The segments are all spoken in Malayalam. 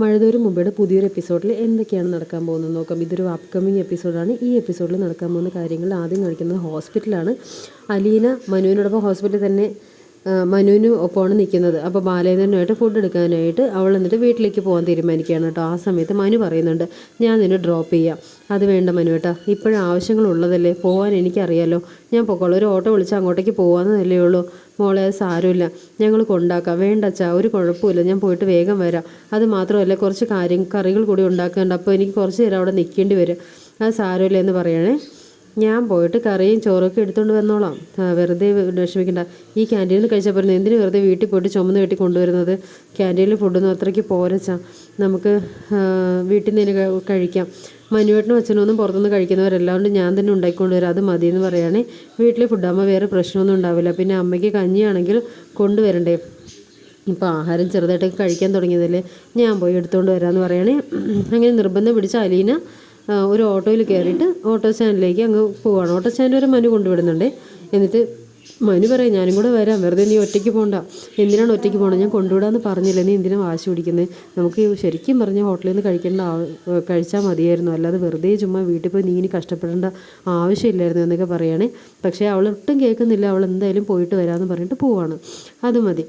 മഴതോറും മുമ്പയുടെ പുതിയൊരു എപ്പിസോഡിൽ എന്തൊക്കെയാണ് നടക്കാൻ പോകുന്നത് നോക്കാം. ഇതൊരു അപ്കമിങ് എപ്പിസോഡാണ്. ഈ എപ്പിസോഡിൽ നടക്കാൻ പോകുന്ന കാര്യങ്ങൾ ആദ്യം കാണിക്കുന്നത് ഹോസ്പിറ്റലാണ് അലീന മനുവിനോടൊപ്പം ഹോസ്പിറ്റലിൽ തന്നെ മനുവിന് ഒപ്പമാണ് നിൽക്കുന്നത്. അപ്പോൾ ബാലേന്ദ്രനുമായിട്ട് ഫുഡ് എടുക്കാനായിട്ട് അവൾ എന്നിട്ട് വീട്ടിലേക്ക് പോകാൻ തീരുമാനിക്കുകയാണ് കേട്ടോ. ആ സമയത്ത് മനു പറയുന്നുണ്ട് ഞാൻ നിന്നെ ഡ്രോപ്പ് ചെയ്യാം. അത് വേണ്ട മനു കേട്ടോ ഇപ്പോഴും ആവശ്യങ്ങളുള്ളതല്ലേ പോകാൻ എനിക്കറിയാലോ. ഞാൻ പൊക്കോളൂ. ഒരു ഓട്ടോ വിളിച്ച് അങ്ങോട്ടേക്ക് പോകാമെന്നല്ലേ ഉള്ളൂ. മോളെ അത് സാരമില്ല. ഞങ്ങൾ കൊണ്ടാക്കാം. വേണ്ട അച്ഛാ ഒരു കുഴപ്പമില്ല ഞാൻ പോയിട്ട് വേഗം വരാം. അത് മാത്രമല്ല കുറച്ച് കാര്യം കറികൾ കൂടി ഉണ്ടാക്കുന്നുണ്ട് അപ്പോൾ എനിക്ക് കുറച്ച് നേരം അവിടെ നിൽക്കേണ്ടി വരും. അത് സാരമില്ല എന്ന് പറയണേ ഞാൻ പോയിട്ട് കറിയും ചോറൊക്കെ എടുത്തുകൊണ്ട് വന്നോളാം. വെറുതെ വിഷമിക്കണ്ട. ഈ ക്യാന്റീനിൽ കഴിച്ചാൽ പോരുന്നത് എന്തിനു വെറുതെ വീട്ടിൽ പോയിട്ട് ചുമന്ന് വെട്ടി കൊണ്ടുവരുന്നത്? ക്യാന്റീനിൽ ഫുഡൊന്നും അത്രയ്ക്ക് പോരച്ചാ. നമുക്ക് വീട്ടിൽ നിന്ന് കഴിക്കാം. മനുവേട്ടനും അച്ഛനും ഒന്നും പുറത്തുനിന്ന് കഴിക്കുന്നവരെല്ലാവരും ഞാൻ തന്നെ ഉണ്ടാക്കിക്കൊണ്ട് വരാം. അത് മതി എന്ന് പറയുകയാണെ. വീട്ടിലെ ഫുഡാകുമ്പോൾ വേറെ പ്രശ്നമൊന്നും ഉണ്ടാവില്ല. പിന്നെ അമ്മയ്ക്ക് കഞ്ഞിയാണെങ്കിൽ കൊണ്ടുവരണ്ടേ. ഇപ്പോൾ ആഹാരം ചെറുതായിട്ടൊക്കെ കഴിക്കാൻ തുടങ്ങിയതല്ലേ. ഞാൻ പോയി എടുത്തുകൊണ്ട് വരാമെന്ന് പറയണേ അങ്ങനെ നിർബന്ധം പിടിച്ച അലീന ഒരു ഓട്ടോയിൽ കയറിയിട്ട് ഓട്ടോ സ്റ്റാൻഡിലേക്ക് അങ്ങ് പോവാണ്. ഓട്ടോ സ്റ്റാൻഡ് വരെ മനു കൊണ്ടുവിടുന്നുണ്ട്. എന്നിട്ട് മനു പറയാം ഞാനും കൂടെ വരാം. വെറുതെ നീ ഒറ്റയ്ക്ക് പോകണ്ട എന്തിനാണ് ഒറ്റയ്ക്ക് പോകണം ഞാൻ കൊണ്ടുവിടാമെന്ന് പറഞ്ഞില്ല? നീ എന്തിനാണ് വാശി പിടിക്കുന്നത് നമുക്ക് ശരിക്കും പറഞ്ഞ ഹോട്ടലിൽ നിന്ന് കഴിക്കേണ്ട കഴിച്ചാൽ മതിയായിരുന്നു. അല്ലാതെ വെറുതെ ചുമ്മാ വീട്ടിൽ പോയി നീ ഇനി കഷ്ടപ്പെടേണ്ട ആവശ്യമില്ലായിരുന്നു എന്നൊക്കെ പറയുകയാണെ പക്ഷേ അവൾ ഒട്ടും കേൾക്കുന്നില്ല. അവൾ എന്തായാലും പോയിട്ട് വരാമെന്ന് പറഞ്ഞിട്ട് പോവാണ്. അത് മതി.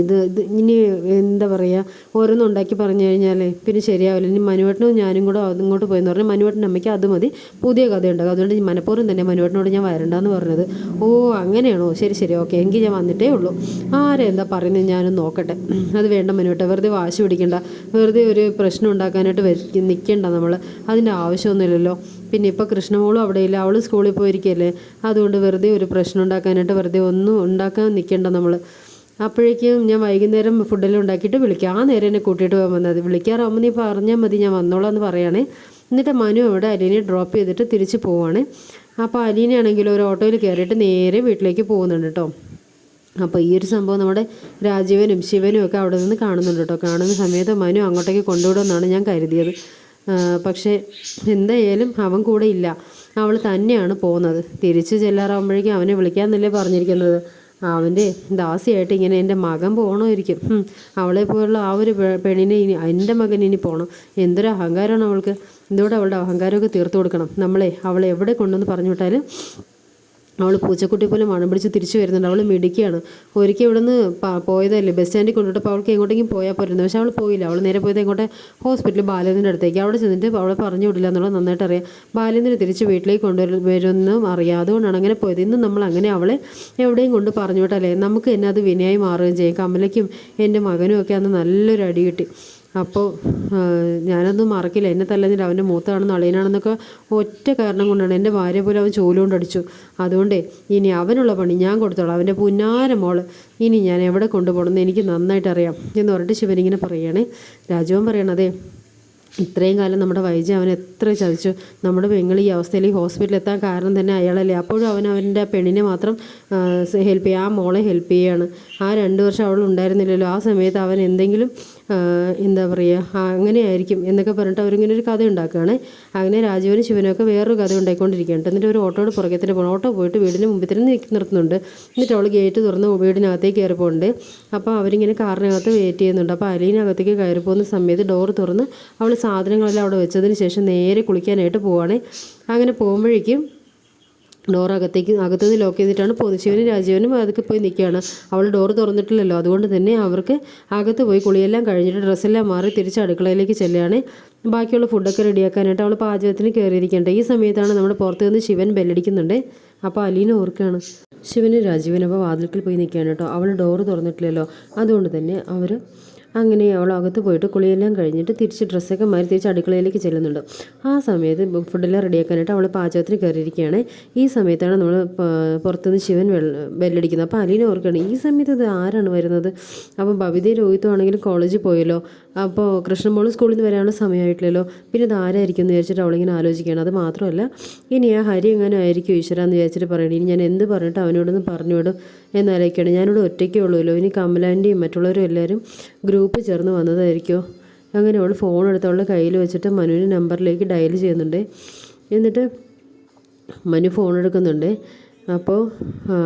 ഇത് ഇത് ഇനി എന്താ പറയുക ഓരോന്നും ഉണ്ടാക്കി പറഞ്ഞു കഴിഞ്ഞാൽ പിന്നെ ശരിയാവില്ല. ഇനി മനുവേട്ടനും ഞാനും കൂടെ ഇങ്ങോട്ട് പോയെന്ന് പറഞ്ഞാൽ മനുവേട്ടന്റെ അമ്മയ്ക്ക് അത് മതി. പുതിയ കഥ ഉണ്ടാകും അതുകൊണ്ട് മനപ്പൂർവം തന്നെ മനുവേട്ടനോട് ഞാൻ വരണ്ടെന്ന് പറഞ്ഞത്. ഓ അങ്ങനെയാണോ? ശരി ശരി. ഓക്കെ എങ്കിൽ ഞാൻ വന്നിട്ടേ ഉള്ളൂ. ആരെന്താ പറയുന്നത് ഞാനും നോക്കട്ടെ. അത് വേണ്ട മനുവേട്ട വെറുതെ വാശി പിടിക്കണ്ട. വെറുതെ ഒരു പ്രശ്നം ഉണ്ടാക്കാനായിട്ട് നിൽക്കണ്ട നമ്മൾ. അതിന്റെ ആവശ്യമൊന്നുമില്ലല്ലോ. പിന്നെ ഇപ്പോൾ കൃഷ്ണമോളും അവിടെ ഇല്ല. അവൾ സ്കൂളിൽ പോയിരിക്കല്ലേ അതുകൊണ്ട് വെറുതെ ഒരു പ്രശ്നം ഉണ്ടാക്കാനായിട്ട് വെറുതെ ഒന്നും ഉണ്ടാക്കാൻ നിൽക്കേണ്ട നമ്മൾ. അപ്പോഴേക്കും ഞാൻ വൈകുന്നേരം ഫുഡെല്ലാം ഉണ്ടാക്കിയിട്ട് വിളിക്കാം. ആ നേരം എന്നെ കൂട്ടിയിട്ട് പോകാൻ വന്നത്. വിളിക്കാറാകുമ്പോൾ നീ പറഞ്ഞാൽ മതി ഞാൻ വന്നോളാം എന്ന് പറയുകയാണേ എന്നിട്ട് മനു അവിടെ അലീനെ ഡ്രോപ്പ് ചെയ്തിട്ട് തിരിച്ച് പോവാണ്. അപ്പോൾ അലീനയാണെങ്കിൽ ഒരു ഓട്ടോയിൽ കയറിയിട്ട് നേരെ വീട്ടിലേക്ക് പോകുന്നുണ്ട് കേട്ടോ അപ്പോൾ ഈ ഒരു സംഭവം നമ്മുടെ രാജീവനും ശിവനും ഒക്കെ അവിടെ നിന്ന് കാണുന്നുണ്ട് കേട്ടോ കാണുന്ന സമയത്ത് മനു അങ്ങോട്ടേക്ക് കൊണ്ടുവിടുമെന്നാണ് ഞാൻ കരുതിയത്. പക്ഷേ എന്തായാലും അവൻ കൂടെ ഇല്ല. അവൾ തന്നെയാണ് പോകുന്നത്. തിരിച്ച് ചെല്ലാറാകുമ്പോഴേക്കും അവനെ വിളിക്കാമെന്നല്ലേ പറഞ്ഞിരിക്കുന്നത്. അവന്റെ ദാസിയായിട്ട് ഇങ്ങനെ എന്റെ മകൻ പോകണമായിരിക്കും അവളെ പോലുള്ള ആ ഒരു പെണ്ണിനെ ഇനി എന്റെ മകൻ ഇനി പോകണം എന്തൊരു അഹങ്കാരമാണ് അവൾക്ക്. ഇതോടെ അവളുടെ അഹങ്കാരമൊക്കെ തീർത്തു കൊടുക്കണം. നമ്മളെ അവളെ എവിടെ കൊണ്ടുവന്ന് പറഞ്ഞു വിട്ടാലും അവൾ പൂച്ചക്കുട്ടി പോലെ മണം പിടിച്ച് തിരിച്ചു വരുന്നുണ്ട്. അവൾ മിടിക്കുകയാണ് ഒരിക്കൽ ഇവിടെ നിന്ന് പോയതല്ലേ ബസ് സ്റ്റാൻഡിൽ കൊണ്ടുവിട്ടപ്പോൾ അവൾക്ക് എങ്ങോട്ടെങ്കിലും പോയാൽ പോരുന്നു. പക്ഷേ അവൾ പോയില്ല. അവൾ നേരെ പോയത് എങ്ങോട്ടെ? ഹോസ്പിറ്റലിൽ ബാലേന്ദ്രന്റെ അടുത്തേക്ക്. അവിടെ ചെന്നിട്ട് അവളെ പറഞ്ഞു വിടില്ല എന്നുള്ളത് നന്നായിട്ട് അറിയാം. ബാലേന്ദ്രൻ തിരിച്ച് വീട്ടിലേക്ക് കൊണ്ടുവരും വരുമെന്നും അറിയാം അതുകൊണ്ടാണ് അങ്ങനെ പോയത്. ഇന്ന് നമ്മൾ അങ്ങനെ അവളെ എവിടെയും കൊണ്ട് പറഞ്ഞു വിട്ടല്ലേ? നമുക്ക് തന്നെ അത് വിനയായി മാറുകയും ചെയ്യും. കമലയ്ക്കും എന്റെ മകനും ഒക്കെ അന്ന് നല്ലൊരു അടി കിട്ടി. അപ്പോൾ ഞാനൊന്നും മറക്കില്ല. എന്നെ തല്ലുന്നില്ല അവന്റെ മൂത്താണെന്ന് അളിയനാണെന്നൊക്കെ ഒറ്റ കാരണം കൊണ്ടാണ് എന്റെ ഭാര്യ പോലും അവൻ ചോൽ കൊണ്ടടിച്ചു അതുകൊണ്ടേ ഇനി അവനുള്ള പണി ഞാൻ കൊടുത്തോളാം. അവന്റെ പുന്നാര മോൾ ഇനി ഞാൻ എവിടെ കൊണ്ടുപോകണമെന്ന് എനിക്ക് നന്നായിട്ട് അറിയാം എന്ന് പറഞ്ഞിട്ട് ശിവനിങ്ങനെ പറയണേ. രാജവൻ പറയണതേ ഇത്രയും കാലം നമ്മുടെ വൈജി അവൻ എത്ര ചതിച്ചു. നമ്മുടെ പെങ്ങൾ ഈ അവസ്ഥയിൽ ഈ ഹോസ്പിറ്റലിൽ എത്താൻ കാരണം തന്നെ അയാളല്ലേ. അപ്പോഴും അവൻ അവന്റെ പെണ്ണിനെ മാത്രം ഹെൽപ്പ് ചെയ്യുക ആ മോളെ ഹെൽപ്പ് ചെയ്യുകയാണ് ആ രണ്ട് വർഷം അവൾ ഉണ്ടായിരുന്നില്ലല്ലോ. ആ സമയത്ത് അവൻ എന്തെങ്കിലും എന്താ പറയുക അങ്ങനെയായിരിക്കും എന്നൊക്കെ പറഞ്ഞിട്ട് അവരിങ്ങനെ ഒരു കഥ ഉണ്ടാക്കുകയാണ്. അങ്ങനെ രാജീവനും ശിവനും ഒക്കെ വേറൊരു കഥ ഉണ്ടായിക്കൊണ്ടിരിക്കുകയാണ്. എന്നിട്ട് ഒരു ഓട്ടോയുടെ പുറകെ തന്നെ പോകണം ഓട്ടോ പോയിട്ട് വീടിന് മുമ്പിൽ തന്നെ നിർത്തുന്നുണ്ട്. എന്നിട്ട് അവൾ ഗേറ്റ് തുറന്ന് വീടിനകത്തേക്ക് കയറി പോകുന്നുണ്ട് അപ്പോൾ അവരിങ്ങനെ കാറിനകത്ത് വെയിറ്റ് ചെയ്യുന്നുണ്ട്. അപ്പോൾ അലീനകത്തേക്ക് കയറി പോകുന്ന സമയത്ത് ഡോർ തുറന്ന് അവൾ സാധനങ്ങളെല്ലാം അവിടെ വെച്ചതിന് ശേഷം നേരെ കുളിക്കാനായിട്ട് പോവുകയാണ് അങ്ങനെ പോകുമ്പോഴേക്കും ഡോർ അകത്തേക്ക് അകത്തുനിന്ന് ലോക്ക് ചെയ്തിട്ടാണ് പോകുന്നത് ശിവനും രാജീവനും അതൊക്കെ പോയി നിൽക്കുകയാണ്. അവൾ ഡോർ തുറന്നിട്ടില്ലല്ലോ. അതുകൊണ്ട് തന്നെ അവർക്ക് അകത്ത് പോയി കുളിയെല്ലാം കഴിഞ്ഞിട്ട് ഡ്രസ്സെല്ലാം മാറി തിരിച്ച് അടുക്കളയിലേക്ക് ചെല്ലുകയാണ്. ബാക്കിയുള്ള ഫുഡൊക്കെ റെഡിയാക്കാനായിട്ട് അവൾ പാചകത്തിന് കയറിയിരിക്കേണ്ടത് ഈ സമയത്താണ് നമ്മുടെ പുറത്ത് നിന്ന് ശിവൻ ബെല്ലടിക്കുന്നുണ്ട് അപ്പോൾ അലീന ഓർക്കുകയാണ്. ശിവനും രാജീവനും അപ്പോൾ വാതിൽക്കൽ പോയി നിൽക്കുകയാണ് കേട്ടോ. അവൾ ഡോറ് തുറന്നിട്ടില്ലല്ലോ. അതുകൊണ്ട് തന്നെ അവർ അങ്ങനെ അവൾ അകത്ത് പോയിട്ട് കുളിയെല്ലാം കഴിഞ്ഞിട്ട് തിരിച്ച് ഡ്രസ്സൊക്കെ മാറി തിരിച്ച് അടുക്കളയിലേക്ക് ചെല്ലുന്നുണ്ട്. ആ സമയത്ത് ഫുഡെല്ലാം റെഡിയാക്കാനായിട്ട് അവൾ പാചകത്തിന് കയറിയിരിക്കുകയാണ്. ഈ സമയത്താണ് നമ്മൾ പുറത്തുനിന്ന് ശിവൻ ബെല്ലടിക്കുന്നത്. അപ്പോൾ അലീന ഓർക്കുകയാണ് ഈ സമയത്ത് ഇത് ആരാണ് വരുന്നത്? അപ്പോൾ ബബിതയും രോഹിത്തും കോളേജിൽ പോയല്ലോ. അപ്പോൾ കൃഷ്ണമോൾ സ്കൂളിൽ നിന്ന് വരാനുള്ള സമയമായിട്ടില്ലല്ലോ. പിന്നെ ഇത് ആരായിരിക്കും എന്ന് വിചാരിച്ചിട്ട് അവളിങ്ങനെ ആലോചിക്കുകയാണ്. അത് മാത്രമല്ല ഇനി ആ ഹരി എങ്ങനെ ആയിരിക്കും ഈശ്വര എന്ന് വിചാരിച്ചിട്ട് പറയണേ. ഇനി ഞാൻ എന്ത് പറഞ്ഞിട്ട് അവനോടൊന്ന് പറഞ്ഞു വിടും എന്നാലോചിക്കുകയാണ് ഞാനിവിടെ ഒറ്റയ്ക്കേ ഉള്ളൂല്ലോ. ഇനി കമലാന്റെയും മറ്റുള്ളവരും എല്ലാവരും ഗ്രൂപ്പ് ചേർന്ന് വന്നതായിരിക്കുമോ അങ്ങനെ അവൾ ഫോൺ എടുത്ത് അവളുടെ കയ്യിൽ വെച്ചിട്ട് മനുവിന്റെ നമ്പറിലേക്ക് ഡയൽ ചെയ്യുന്നുണ്ട്. എന്നിട്ട് മനു ഫോൺ എടുക്കുന്നുണ്ട്. അപ്പോൾ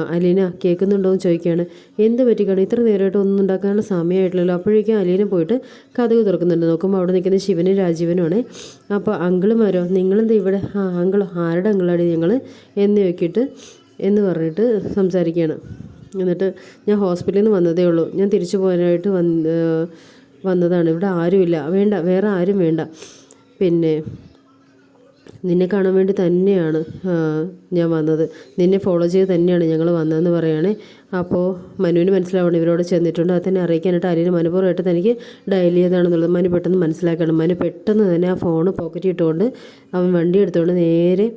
അലീന കേൾക്കുന്നുണ്ടോ എന്ന് ചോദിക്കുകയാണ്. എന്ത് പറ്റിക്കാണ്? ഇത്ര നേരമായിട്ട് ഒന്നും ഉണ്ടാക്കാനുള്ള സമയമായിട്ടില്ലല്ലോ. അപ്പോഴേക്കും അലീന പോയിട്ട് കഥക് തുറക്കുന്നുണ്ട്. നോക്കുമ്പോൾ അവിടെ നിൽക്കുന്ന ശിവനും രാജീവനുമാണ് അപ്പോൾ അങ്കിളുമാരോ നിങ്ങളെന്താ ഇവിടെ? ആ അങ്കിളോ ആരുടെ അങ്കിളാണ് ഞങ്ങൾ എന്ന് നോക്കിയിട്ട് എന്ന് പറഞ്ഞിട്ട് സംസാരിക്കുകയാണ്. എന്നിട്ട് ഞാൻ ഹോസ്പിറ്റലിൽ നിന്ന് വന്നതേ ഉള്ളൂ. ഞാൻ തിരിച്ചു പോകാനായിട്ട് വന്ന് വന്നതാണ്. ഇവിടെ ആരുമില്ല. വേണ്ട വേറെ ആരും വേണ്ട. പിന്നെ നിന്നെ കാണാൻ വേണ്ടി തന്നെയാണ് ഞാൻ വന്നത്. നിന്നെ ഫോളോ ചെയ്ത് തന്നെയാണ് ഞങ്ങൾ വന്നതെന്ന് പറയുകയാണെ. അപ്പോൾ മനുവിന് മനസ്സിലാവണം ഇവരോട് ചെന്നിട്ടുണ്ട്. അത് തന്നെ അറിയിക്കാനായിട്ട് അലീന മനഃപൂർവമായിട്ട് തനിക്ക് ഡയൽ ചെയ്താണെന്നുള്ളത് മനു പെട്ടെന്ന് മനസ്സിലാക്കണം. മനു പെട്ടെന്ന് തന്നെ ആ ഫോൺ പോക്കറ്റിൽ ഇട്ടുകൊണ്ട് അവൻ വണ്ടി എടുത്തുകൊണ്ട് നേരെ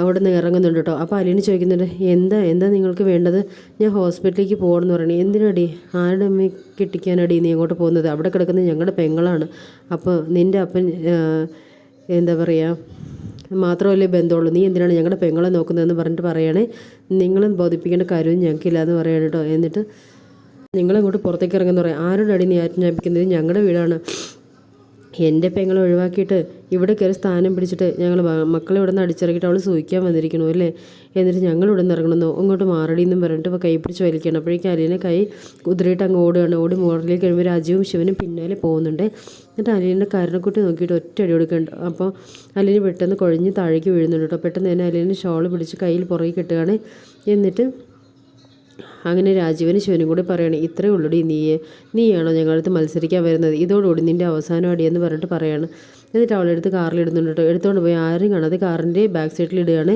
അവിടെ നിന്ന് ഇറങ്ങുന്നുണ്ട് കേട്ടോ. അപ്പോൾ അലീന ചോദിക്കുന്നുണ്ട് എന്താ എന്താ നിങ്ങൾക്ക് വേണ്ടത്? ഞാൻ ഹോസ്പിറ്റലിലേക്ക് പോകണമെന്ന് പറയണേ. എന്തിനടി? ആരുടെ അമ്മയെ കിട്ടിക്കാനടി നീ അങ്ങോട്ട് പോകുന്നത്? അവിടെ കിടക്കുന്നത് ഞങ്ങളുടെ പെങ്ങളാണ്. അപ്പോൾ നിന്റെ അപ്പൻ എന്താ പറയുക മാത്രമല്ലേ ബന്ധമുള്ളൂ. നീ എന്തിനാണ് ഞങ്ങളുടെ പെങ്ങളെ നോക്കുന്നതെന്ന് പറഞ്ഞിട്ട് പറയണേ. നിങ്ങളും ബോധിപ്പിക്കേണ്ട കാര്യവും ഞങ്ങൾക്കില്ല എന്ന് പറയണം കേട്ടോ എന്നിട്ട് നിങ്ങളിങ്ങോട്ട് പുറത്തേക്ക് ഇറങ്ങുന്ന പറയാം. ആരുടെ അടി നീ ആജ്ഞാപിക്കുന്നത്? ഞങ്ങളുടെ വീടാണ്. എന്റെ പെങ്ങളെ ഒഴിവാക്കിയിട്ട് ഇവിടെ കയറി സ്ഥാനം പിടിച്ചിട്ട് ഞങ്ങൾ മക്കളെ ഇവിടെ നിന്ന് അടിച്ചിറക്കിയിട്ട് അവൾ സൂഹിക്കാൻ വന്നിരിക്കണു അല്ലേ? എന്നിട്ട് ഞങ്ങൾ ഇവിടെ നിന്ന് ഇറങ്ങണമെന്നോ? ഇങ്ങോട്ട് മാറടി എന്നും പറഞ്ഞിട്ട് ഇപ്പോൾ കൈ പിടിച്ച് വലിക്കണം. അപ്പോഴേക്കും അലീനെ കൈ കുതിരയിട്ട് അങ്ങ് ഓടുകയാണ്. ഓടി മോറിലേക്ക് കഴിയുമ്പോൾ രാജീവും ശിവനും പിന്നാലെ പോകുന്നുണ്ട്. എന്നിട്ട് അലീന്റെ കരണക്കുട്ടി നോക്കിയിട്ട് ഒറ്റ അടി കൊടുക്കുന്നുണ്ട്. അപ്പോൾ അലീന് പെട്ടെന്ന് കുഴഞ്ഞ് താഴേക്ക് വീഴുന്നുണ്ട് കേട്ടോ. പെട്ടെന്ന് തന്നെ അലീന് ഷോൾ പിടിച്ച് കയ്യിൽ പുറകെ കെട്ടുകയാണ്. എന്നിട്ട് അങ്ങനെ രാജീവനും ശിവനും കൂടി പറയണം ഇത്രയേ ഉള്ളൂടി നീയെ. നീയാണോ ഞങ്ങളടുത്ത് മത്സരിക്കാൻ വരുന്നത്? ഇതോടുകൂടി നിന്റെ അവസാനം അടിയെന്ന് പറഞ്ഞിട്ട് പറയാണ്. എന്നിട്ട് അവളെടുത്ത് കാറിലിടുന്നുണ്ട് കേട്ടോ എടുത്തുകൊണ്ട് പോയി ആരും കാണാതെ കാറിന്റെ ബാക്ക് സൈഡിൽ ഇടുകയാണ്.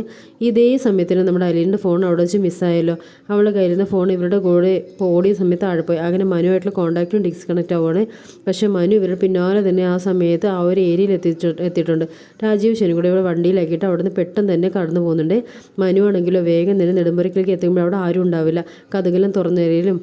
ഇതേ സമയത്തിന് നമ്മുടെ അലീന്റെ ഫോൺ അവിടെ വെച്ച് മിസ്സായല്ലോ അവളുടെ കയ്യിലിരുന്ന ഫോൺ ഇവരുടെ കൂടെ ഓടിയ സമയത്ത് താഴെ പോയി. അങ്ങനെ മനുവായിട്ടുള്ള കോൺടാക്റ്റും ഡിസ്കണക്റ്റ് ആവുകയാണ് പക്ഷേ മനു ഇവരുടെ പിന്നാലെ തന്നെ ആ സമയത്ത് ആ ഒരു ഏരിയയിൽ എത്തിച്ചു എത്തിയിട്ടുണ്ട്. രാജീവ് ശനും കൂടെ ഇവിടെ വണ്ടിയിലാക്കിയിട്ട് അവിടെ നിന്ന് പെട്ടെന്ന് തന്നെ കടന്നു പോകുന്നുണ്ട്. മനു ആണെങ്കിലോ വേഗം തന്നെ നെടുമ്പറക്കിലേക്ക് എത്തുമ്പോൾ അവിടെ ആരും ഉണ്ടാവില്ല. കഥകലം തുറന്ന ഏരിയയിലും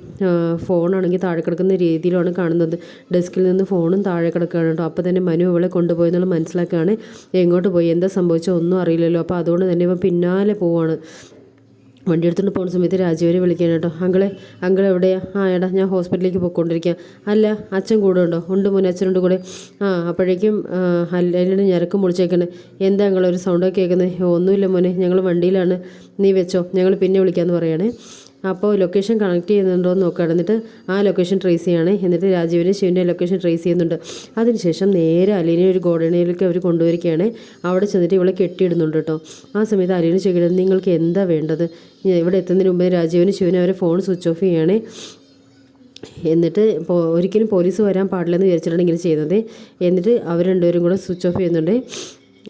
ഫോണാണെങ്കിൽ താഴെ കിടക്കുന്ന രീതിയിലാണ് കാണുന്നത്. ഡെസ്കിൽ നിന്ന് ഫോണും താഴെ കിടക്കുകയാണ് കേട്ടോ അപ്പോൾ തന്നെ മനു ഇവളെ അവളെ കൊണ്ടുപോയി എന്നുള്ളത് മനസ്സിലാക്കുകയാണ്. എങ്ങോട്ട് പോയി എന്താ സംഭവിച്ചോ ഒന്നും അറിയില്ലല്ലോ. അപ്പോൾ അതുകൊണ്ട് തന്നെ ഇപ്പം പിന്നാലെ പോവാണ്. വണ്ടി എടുത്തുകൊണ്ട് പോകുന്ന സമയത്ത് രാജീവരെ വിളിക്കാൻ കേട്ടോ. അങ്കളെ അങ്കിൾ എവിടെയാ? ആ എടാ ഞാൻ ഹോസ്പിറ്റലിലേക്ക് പോയിക്കൊണ്ടിരിക്കുക അല്ല അച്ഛൻ കൂടെ ഉണ്ടോ? ഉണ്ട് മോനെ അച്ഛനുണ്ട് കൂടെ. ആ അപ്പോഴേക്കും അല്ലെങ്കിൽ ഞരക്കും മുളിച്ചേക്കണേ എന്താ അങ്ങളൊരു ഒരു സൗണ്ടൊക്കെ കേൾക്കുന്നത് ഒന്നുമില്ല മോനെ ഞങ്ങൾ വണ്ടിയിലാണ്. നീ വെച്ചോ ഞങ്ങൾ പിന്നെ വിളിക്കാമെന്ന് പറയണേ. അപ്പോൾ ലൊക്കേഷൻ കണക്ട് ചെയ്യുന്നുണ്ടോ എന്ന് നോക്കുക എന്നിട്ട് ആ ലൊക്കേഷൻ ട്രേസ് ചെയ്യുകയാണ് എന്നിട്ട് രാജീവിന്റെ ശിവന്റെ ലൊക്കേഷൻ ട്രേസ് ചെയ്യുന്നുണ്ട്. അതിനുശേഷം നേരെ അലീനെ ഒരു ഗോഡനയിലേക്ക് അവർ കൊണ്ടുവരികയാണ്. അവിടെ ചെന്നിട്ട് ഇവളെ കെട്ടിയിടുന്നുണ്ട് കേട്ടോ. ആ സമയത്ത് അലീന ചോദിക്കുന്നത് നിങ്ങൾക്ക് എന്താ വേണ്ടത്? ഇവിടെ എത്തുന്നതിന് മുമ്പ് രാജീവിന് ശിവനും അവരെ ഫോൺ സ്വിച്ച് ഓഫ് ചെയ്യുകയാണ് എന്നിട്ട് ഒരിക്കലും പോലീസ് വരാൻ പാടില്ലെന്ന് വിചാരിച്ചിട്ടാണ് ഇങ്ങനെ ചെയ്യുന്നത്. എന്നിട്ട് അവർ രണ്ടുപേരും കൂടെ സ്വിച്ച് ഓഫ് ചെയ്യുന്നുണ്ട്.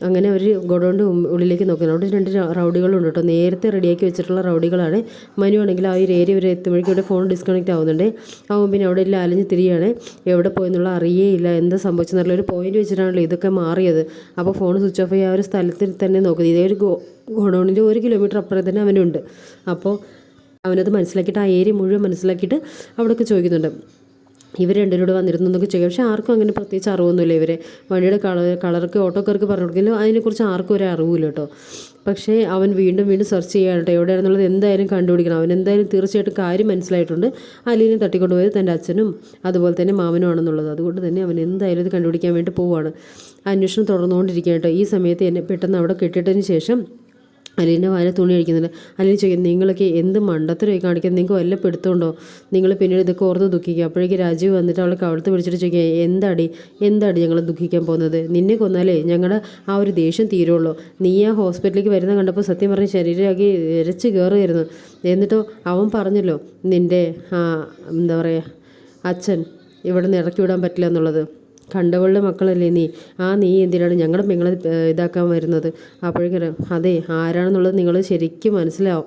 അങ്ങനെ ഒരു ഗോഡൗണിന്റെ ഉള്ളിലേക്ക് നോക്കുന്നു അവിടെ രണ്ട് റൗഡികളുണ്ട് കേട്ടോ. നേരത്തെ റെഡിയാക്കി വെച്ചിട്ടുള്ള റൗഡികളാണ്. മനു ആണെങ്കിൽ ആ ഒരു ഏരിയ വരെ എത്തുമ്പോഴേക്കും ഇവിടെ ഫോൺ ഡിസ്കണക്റ്റ് ആവുന്നുണ്ട്. ആ പിന്നെ അവിടെ എല്ലാം അലഞ്ഞ് തിരിയാണ്. എവിടെ പോയെന്നുള്ള അറിയേയില്ല എന്താ സംഭവിച്ചെന്നുള്ള ഒരു പോയിന്റ് വെച്ചിട്ടാണല്ലോ ഇതൊക്കെ മാറിയത്. അപ്പോൾ ഫോൺ സ്വിച്ച് ഓഫ് ആയി ആ ഒരു സ്ഥലത്തിൽ തന്നെ നോക്കുന്നത് ഇതേ ഒരു ഗോഡൗണിന്റെ ഒരു കിലോമീറ്റർ അപ്പുറം തന്നെ അവനുണ്ട്. അപ്പോൾ അവനത് മനസ്സിലാക്കിയിട്ട് ആ ഏരിയ മുഴുവൻ മനസ്സിലാക്കിയിട്ട് അവിടെയൊക്കെ ചോദിക്കുന്നുണ്ട്. ഇവർ രണ്ടുപേരോട് വന്നിരുന്നു എന്നൊക്കെ ചോദിക്കും. പക്ഷേ ആർക്കും അങ്ങനെ പ്രത്യേകിച്ച് അറിവൊന്നുമില്ല ഇവരെ. വണ്ടിയുടെ കളർ കളർക്ക് ഓട്ടോക്കാർക്ക് പറഞ്ഞു കൊടുക്കില്ല അതിനെക്കുറിച്ച് ആർക്കും ഒരു അറിവില്ല കേട്ടോ. പക്ഷേ അവൻ വീണ്ടും വീണ്ടും സെർച്ച് ചെയ്യാൻ കേട്ടോ എവിടെയാണെന്നുള്ളത് എന്തായാലും കണ്ടുപിടിക്കണം. അവൻ എന്തായാലും തീർച്ചയായിട്ടും കാര്യം മനസ്സിലായിട്ടുണ്ട്. അലീനെ തട്ടിക്കൊണ്ടുപോയത് തന്റെ അച്ഛനും അതുപോലെ തന്നെ മാമനും ആണെന്നുള്ളത് അതുകൊണ്ട് തന്നെ അവൻ എന്തായാലും ഇത് കണ്ടുപിടിക്കാൻ വേണ്ടി പോവുകയാണ് അന്വേഷണം തുടർന്നുകൊണ്ടിരിക്കുകയാണ് കേട്ടോ. ഈ സമയത്ത് എന്നെ പെട്ടെന്ന് അവിടെ കെട്ടിയിട്ടതിന് ശേഷം അലീന്റെ വാല തുണി അഴിക്കുന്നുണ്ട് അലീൻ ചോദിക്കും നിങ്ങളൊക്കെ എന്ത് മണ്ടത്തരമായി കാണിക്കുന്നത് നിങ്ങൾക്ക് വല്ല പിടുത്തമുണ്ടോ? നിങ്ങൾ പിന്നീട് ഇതൊക്കെ ഓർത്ത് ദുഃഖിക്കുക. അപ്പോഴേക്ക് രാജീവ് വന്നിട്ട് അവളെ കവിളത്ത് പിടിച്ചിട്ട് ചോദിക്കുക എന്താടി? എന്താടി ഞങ്ങൾ ദുഃഖിക്കാൻ പോകുന്നത്? നിന്നെ കൊന്നാലേ ഞങ്ങളുടെ ആ ഒരു ദേഷ്യം തീരുള്ളൂ. നീ ആ ഹോസ്പിറ്റലിലേക്ക് വരുന്ന കണ്ടപ്പോൾ സത്യം പറഞ്ഞ ശരീരമാക്കി ഇരച്ച് കയറുമായിരുന്നു എന്നിട്ടോ അവൻ പറഞ്ഞല്ലോ നിന്റെ എന്താ പറയുക അച്ഛൻ ഇവിടെ നിന്ന് ഇറക്കി വിടാൻ പറ്റില്ല എന്നുള്ളത്. കണ്ടവളുടെ മക്കളല്ലേ നീ? ആ നീ എന്തിനാണ് ഞങ്ങളുടെ പെങ്ങളെ ഇതാക്കാൻ വരുന്നത്? അപ്പോഴേക്കും അതെ ആരാണെന്നുള്ളത് നിങ്ങൾ ശരിക്കും മനസ്സിലാവും.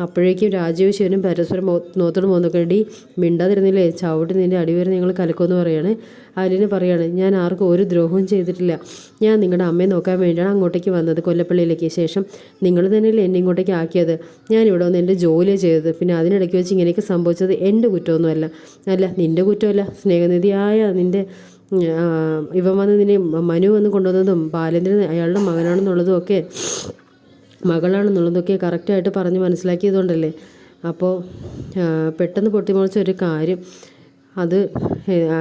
അപ്പോഴേക്കും രാജീവ് ശിവനും പരസ്പരം നോത്തോട് മോന്നൊക്കെടി മിണ്ടാതിരുന്നില്ലേ? ചവിട്ടി നിന്റെ അടിവരെ നിങ്ങൾ കലക്കുമെന്ന് പറയാണ്. അലിന് പറയാണ് ഞാൻ ആർക്കും ഒരു ദ്രോഹവും ചെയ്തിട്ടില്ല. ഞാൻ നിങ്ങളുടെ അമ്മയെ നോക്കാൻ വേണ്ടിയാണ് അങ്ങോട്ടേക്ക് വന്നത് കൊല്ലപ്പള്ളിയിലേക്ക്. ശേഷം നിങ്ങൾ തന്നെയല്ലേ എന്നെ ഇങ്ങോട്ടേക്ക് ആക്കിയത്? ഞാൻ ഇവിടെ വന്ന് എന്റെ ജോലിയാണ് ചെയ്തത്. പിന്നെ അതിനിടയ്ക്ക് വെച്ച് ഇങ്ങനെയൊക്കെ സംഭവിച്ചത് എന്റെ കുറ്റമൊന്നുമല്ല. അല്ല നിന്റെ കുറ്റമല്ല. സ്നേഹനിധിയായ നിന്റെ ഇവൻ വന്ന് നിന്നെ മനു വന്ന് കൊണ്ടുവന്നതും ബാലേന്ദ്രൻ അയാളുടെ മകനാണെന്നുള്ളതും ഒക്കെ മകളാണെന്നുള്ളതൊക്കെ കറക്റ്റായിട്ട് പറഞ്ഞ് മനസ്സിലാക്കിയതുകൊണ്ടല്ലേ? അപ്പോൾ പെട്ടെന്ന് പൊട്ടിമുളച്ച ഒരു കാര്യം. അത്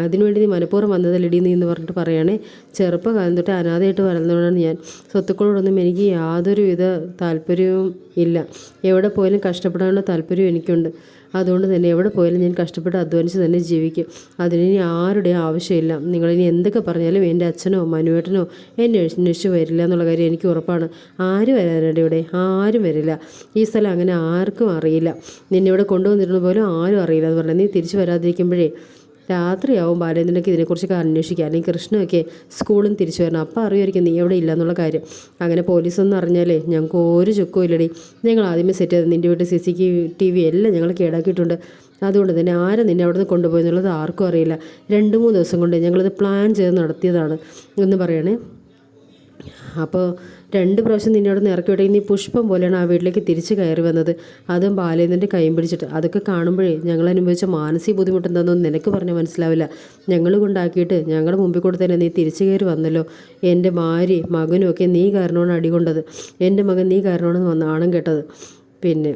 അതിനുവേണ്ടി നീ മനഃപൂർവം വന്നതല്ലടി നീ എന്ന് പറഞ്ഞിട്ട് പറയുകയാണേ ചെറുപ്പകാലം തൊട്ട് അനാഥയായിട്ട് വരുന്നതുകൊണ്ടാണ് ഞാൻ. സ്വത്തുക്കളോടൊന്നും എനിക്ക് യാതൊരുവിധ താല്പര്യവും ഇല്ല. എവിടെ പോയാലും കഷ്ടപ്പെടാനുള്ള താല്പര്യവും എനിക്കുണ്ട്. അതുകൊണ്ട് തന്നെ എവിടെ പോയാലും ഞാൻ കഷ്ടപ്പെട്ട് അധ്വാനിച്ച് തന്നെ ജീവിക്കും. അതിനിനി ആരുടെയും ആവശ്യമില്ല. നിങ്ങളിനി എന്തൊക്കെ പറഞ്ഞാലും എന്റെ അച്ഛനോ മനുവേട്ടനോ എന്നെ അന്വേഷിച്ച് വരില്ല എന്നുള്ള കാര്യം എനിക്ക് ഉറപ്പാണ്. ആര് വരാനുണ്ട് ഇവിടെ. ആരും വരില്ല. ഈ സ്ഥലം അങ്ങനെ ആർക്കും അറിയില്ല. നിന്നെ ഇവിടെ കൊണ്ടുവന്നിരുന്ന പോലും ആരും അറിയില്ല എന്ന് പറഞ്ഞാൽ നീ തിരിച്ചു വരാതിരിക്കുമ്പോഴേ രാത്രിയാവും ബാലേന്ദ്രനൊക്കെ ഇതിനെക്കുറിച്ച് അന്വേഷിക്കുക അല്ലെങ്കിൽ കൃഷ്ണയൊക്കെ സ്കൂളിൽ തിരിച്ചു വരണം. അപ്പോൾ അറിയുമായിരിക്കും നീ എവിടെ ഇല്ല എന്നുള്ള കാര്യം. അങ്ങനെ പോലീസൊന്നും അറിഞ്ഞാലേ ഞങ്ങൾക്ക് ഒരു ചുക്കും ഇല്ലടി. ഞങ്ങൾ ആദ്യമേ സെറ്റ് ചെയ്ത് നിന്റെ വീട്ടിൽ സി സി ടി വി എല്ലാം ഞങ്ങൾ കേടാക്കിയിട്ടുണ്ട്. അതുകൊണ്ട് തന്നെ ആരും നിന്നെ അവിടെ നിന്ന് കൊണ്ടുപോയി എന്നുള്ളത് ആർക്കും അറിയില്ല. രണ്ട് മൂന്ന് ദിവസം കൊണ്ട് ഞങ്ങളിത് പ്ലാൻ ചെയ്ത് നടത്തിയതാണ്. എന്ന് പറയണേ. അപ്പോൾ രണ്ട് പ്രാവശ്യം നിന്നോട് ഇറക്കി വിട്ടെങ്കിൽ നീ പുഷ്പം പോലെയാണ് ആ വീട്ടിലേക്ക് തിരിച്ച് കയറി വന്നത്. അതും ബാലേന്ദ്രന്റെ കൈയും പിടിച്ചിട്ട്. അതൊക്കെ കാണുമ്പോഴേ ഞങ്ങൾ അനുഭവിച്ച മാനസിക ബുദ്ധിമുട്ട് എന്താണെന്നൊന്നും നിനക്ക് പറഞ്ഞാൽ മനസ്സിലാവില്ല. ഞങ്ങൾ കൊണ്ടാക്കിയിട്ട് ഞങ്ങളുടെ മുമ്പിൽ കൂടെ തന്നെ നീ തിരിച്ചു കയറി വന്നല്ലോ. എന്റെ ഭാര്യ മകനും ഒക്കെ നീ കാരണമാണ് അടികൊണ്ടത്. എന്റെ മകൻ നീ കാരണമാണ് വന്ന ആണം കേട്ടത്. പിന്നെ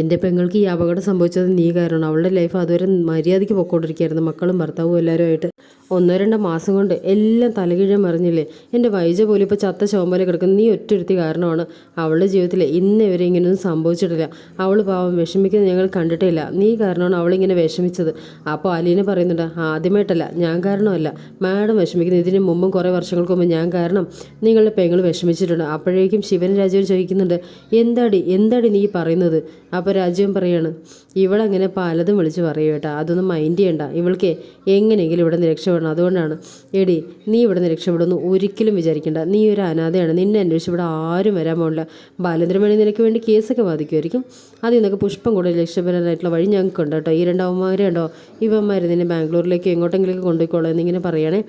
എന്റെ പെങ്ങൾക്ക് ഈ അപകടം സംഭവിച്ചത് നീ കാരണമാണ്. അവളുടെ ലൈഫ് അതുവരെ മര്യാദയ്ക്ക് പൊക്കോണ്ടിരിക്കുകയായിരുന്നു. മക്കളും ഭർത്താവും എല്ലാവരുമായിട്ട് ഒന്നോ രണ്ടോ മാസം കൊണ്ട് എല്ലാം തലകീഴ മറിഞ്ഞില്ലേ? എന്റെ വൈജ പോലും ഇപ്പോൾ ചത്ത ശോമ്പല കിടക്കുന്ന. നീ ഒറ്റൊരുത്തി കാരണമാണ്. അവളുടെ ജീവിതത്തിൽ ഇന്ന് ഇവരെ ഇങ്ങനെയൊന്നും സംഭവിച്ചിട്ടില്ല. അവൾ പാവം വിഷമിക്കുന്നത് ഞങ്ങൾ കണ്ടിട്ടില്ല നീ കാരണമാണ് അവളിങ്ങനെ വിഷമിച്ചത്. അപ്പോൾ അലീന പറയുന്നുണ്ട് ആദ്യമായിട്ടല്ല ഞാൻ കാരണമല്ല. മാഡം വിഷമിക്കുന്നത് ഇതിന് മുമ്പും കുറേ വർഷങ്ങൾക്ക് മുമ്പ് ഞാൻ കാരണം നിങ്ങളുടെ പെങ്ങൾ വിഷമിച്ചിട്ടുണ്ട്. അപ്പോഴേക്കും ശിവൻ രാജീവൻ ചോദിക്കുന്നുണ്ട് എന്താടി എന്താടി നീ പറയുന്നത്? അപ്പോൾ രാജീവൻ പറയാണ് ഇവളങ്ങനെ പലതും വിളിച്ച് പറയൂ കേട്ടോ. അതൊന്നും മൈൻഡ് ചെയ്യണ്ട. ഇവൾക്ക് എങ്ങനെയെങ്കിലും ഇവിടെ നിന്ന് രക്ഷപ്പെടണം അതുകൊണ്ടാണ് എടി നീ ഇവിടെ നിന്ന് രക്ഷപ്പെടുന്നു ഒരിക്കലും വിചാരിക്കേണ്ട. നീ ഒരു അനാഥയാണ് നിന്നെ അന്വേഷിച്ച് ഇവിടെ ആരും വരാൻ പോകില്ല ബാലേന്ദ്രമണി നിനക്ക് വേണ്ടി കേസൊക്കെ ബാധിക്കുമായിരിക്കും അതിൽ നിന്നൊക്കെ പുഷ്പം കൂടുതൽ രക്ഷപ്പെടാനായിട്ടുള്ള വഴി ഞങ്ങൾക്കുണ്ട് കേട്ടോ. ഈ രണ്ടവന്മാരെ ഉണ്ടോ ഇവന്മാർ നിന്നെ ബാംഗ്ലൂരിലേക്ക് എങ്ങോട്ടെങ്കിലേക്ക് കൊണ്ടുപോയിക്കോളാം എന്നിങ്ങനെ പറയണേ.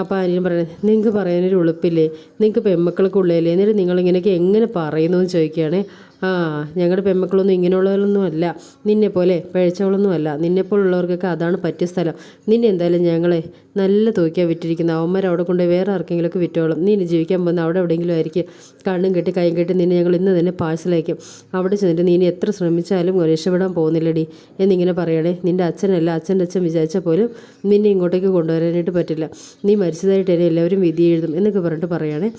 അപ്പോൾ അനിയൻ പറയണേ നിങ്ങൾക്ക് പറയാനൊരു ഉളുപ്പില്ലേ? നിങ്ങൾക്ക് പെമ്മക്കളൊക്കെ ഉള്ളില്ലേ എന്നിട്ട് നിങ്ങളിങ്ങനെയൊക്കെ എങ്ങനെ പറയുന്നു എന്ന് ചോദിക്കുകയാണേ. ആ ഞങ്ങളുടെ പെമ്മക്കളൊന്നും ഇങ്ങനെയുള്ളവരൊന്നും അല്ല. നിന്നെ പോലെ പഴച്ചവളൊന്നും അല്ല. നിന്നെപ്പോലുള്ളവർക്കൊക്കെ അതാണ് പറ്റിയ സ്ഥലം. നിന്നെ എന്തായാലും ഞങ്ങളെ നല്ല തൂക്കിയാണ് വിറ്റിരിക്കുന്ന. അവന്മാർ അവിടെ കൊണ്ട് വേറെ ആർക്കെങ്കിലുമൊക്കെ വിറ്റോളും. നീ ഇനി ജീവിക്കാൻ പോകുന്ന അവിടെ എവിടെയെങ്കിലും ആയിരിക്കും. കണ്ണും കെട്ടി കൈയും കെട്ടി നിന്നെ ഞങ്ങൾ ഇന്ന് തന്നെ പാഴ്സലയക്കും അവിടെ ചെന്നിട്ട് നീ എത്ര ശ്രമിച്ചാലും രക്ഷപ്പെടാൻ പോകുന്നില്ലടി എന്നിങ്ങനെ പറയണേ. നിന്റെ അച്ഛനല്ല അച്ഛന്റെ അച്ഛൻ വിചാരിച്ചാൽ പോലും നിന്നെ ഇങ്ങോട്ടേക്ക് കൊണ്ടുവരാനായിട്ട് പറ്റില്ല. നീ മരിച്ചതായിട്ട് എന്നെ എല്ലാവരും വിധി എഴുതും എന്നൊക്കെ പറഞ്ഞിട്ട് പറയണേ.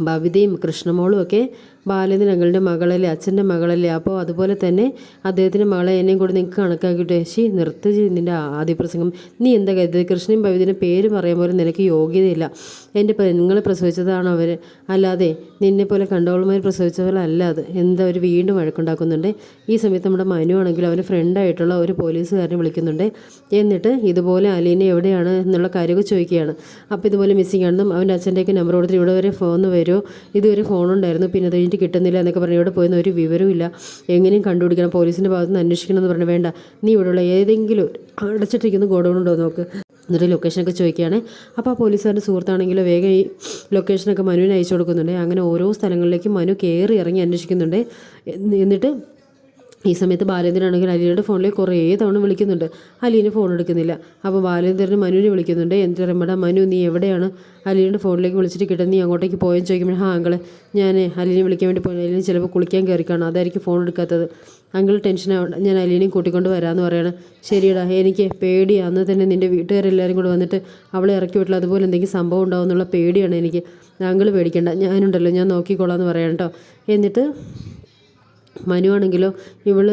ഭവിതയും കൃഷ്ണമോളും ഒക്കെ ബാലേന്ദ്രൻ ഞങ്ങളുടെ മകളല്ലേ അച്ഛന്റെ മകളല്ലേ അപ്പോൾ അതുപോലെ തന്നെ അദ്ദേഹത്തിന്റെ മകളെ എന്നെയും കൂടി നിങ്ങൾക്ക് കണക്കാക്കിയിട്ട് ശി നിർത്തി നിന്റെ ആദ്യ പ്രസംഗം. നീ എന്താ കരുതി കൃഷ്ണൻ ബബിതിന്റെ പേര് പറയാൻ പോലും നിനക്ക് യോഗ്യതയില്ല. എന്റെ പെണ്ണുങ്ങളെ പ്രസവിച്ചതാണ് അവർ. അല്ലാതെ നിന്നെ പോലെ കണ്ടവളുമാർ പ്രസവിച്ചവരല്ല അത്. എന്താ അവർ വീണ്ടും വഴക്കുണ്ടാക്കുന്നുണ്ട്? ഈ സമയത്ത് നമ്മുടെ മനു ആണെങ്കിൽ അവന്റെ ഫ്രണ്ടായിട്ടുള്ള ഒരു പോലീസുകാരനെ വിളിക്കുന്നുണ്ട്. എന്നിട്ട് ഇതുപോലെ അലീനെ എവിടെയാണ് എന്നുള്ള കാര്യമൊക്കെ ചോദിക്കുകയാണ്. അപ്പോൾ ഇതുപോലെ മിസ്സിംഗ് ആണെന്നും അവന്റെ അച്ഛന്റെയൊക്കെ നമ്പർ കൊടുത്തിട്ട് ഇവിടെ വരെ ഫോൺ വരുമോ ഇതുവരെ ഫോണുണ്ടായിരുന്നു പിന്നെ അത് കഴിഞ്ഞിട്ട് കിട്ടുന്നില്ല എന്നൊക്കെ പറഞ്ഞ് ഇവിടെ പോയെന്ന് ഒരു വിവരവുമില്ല. എങ്ങനെയും കണ്ടുപിടിക്കണം പോലീസിന്റെ ഭാഗത്ത് നിന്ന് അന്വേഷിക്കണം എന്ന് പറഞ്ഞു വേണ്ട. നീ ഇവിടെയുള്ള ഏതെങ്കിലും അടച്ചിട്ടിരിക്കുന്ന ഗോഡൗൺ ഉണ്ടോ നോക്ക്. എന്നിട്ട് ലൊക്കേഷനൊക്കെ ചോദിക്കുകയാണ്. അപ്പോൾ ആ പോലീസുകാരുടെ സുഹൃത്താണെങ്കിൽ വേഗം ഈ ലൊക്കേഷനൊക്കെ മനുവിന് അയച്ചു കൊടുക്കുന്നുണ്ട്. അങ്ങനെ ഓരോ സ്ഥലങ്ങളിലേക്കും മനു കയറി ഇറങ്ങി അന്വേഷിക്കുന്നുണ്ട്. എന്നിട്ട് ഈ സമയത്ത് ബാലേന്ദ്രനാണെങ്കിൽ അലീനയുടെ ഫോണിൽ കുറേ തവണ വിളിക്കുന്നുണ്ട്. അലീന ഫോൺ എടുക്കുന്നില്ല. അപ്പോൾ ബാലേന്ദ്രന് മനുവിനെ വിളിക്കുന്നുണ്ട്. എന്ത് പറയുമ്പോൾ മനു നീ എവിടെയാണ്? അലീനയുടെ ഫോണിലേക്ക് വിളിച്ചിട്ട് കിട്ടും നീ അങ്ങോട്ടേക്ക് പോയെന്ന് ചോദിക്കുമ്പോൾ ഹാ അങ്കളെ ഞാൻ അലീനെ വിളിക്കാൻ വേണ്ടി പോയി അലീന ചിലപ്പോൾ കുളിക്കാൻ കയറി കാണും. അതായിരിക്കും ഫോൺ എടുക്കാത്തത്. അങ്കിൾ ടെൻഷനാവണ്ട ഞാൻ അലീനയും കൂട്ടിക്കൊണ്ട് വരാമെന്ന് പറയണം. ശരിയടാ എനിക്ക് പേടി അന്ന് തന്നെ നിന്റെ വീട്ടുകാരെല്ലാവരും കൂടെ വന്നിട്ട് അവളെ ഇറക്കി വിട്ടില്ല. അതുപോലെ എന്തെങ്കിലും സംഭവം ഉണ്ടാവും എന്നുള്ള പേടിയാണ് എനിക്ക്. അങ്കിൾ പേടിക്കേണ്ട. ഞാനുണ്ടല്ലോ. ഞാൻ നോക്കിക്കോളാം എന്ന് പറയാം കേട്ടോ. എന്നിട്ട് മനു ഇവൾ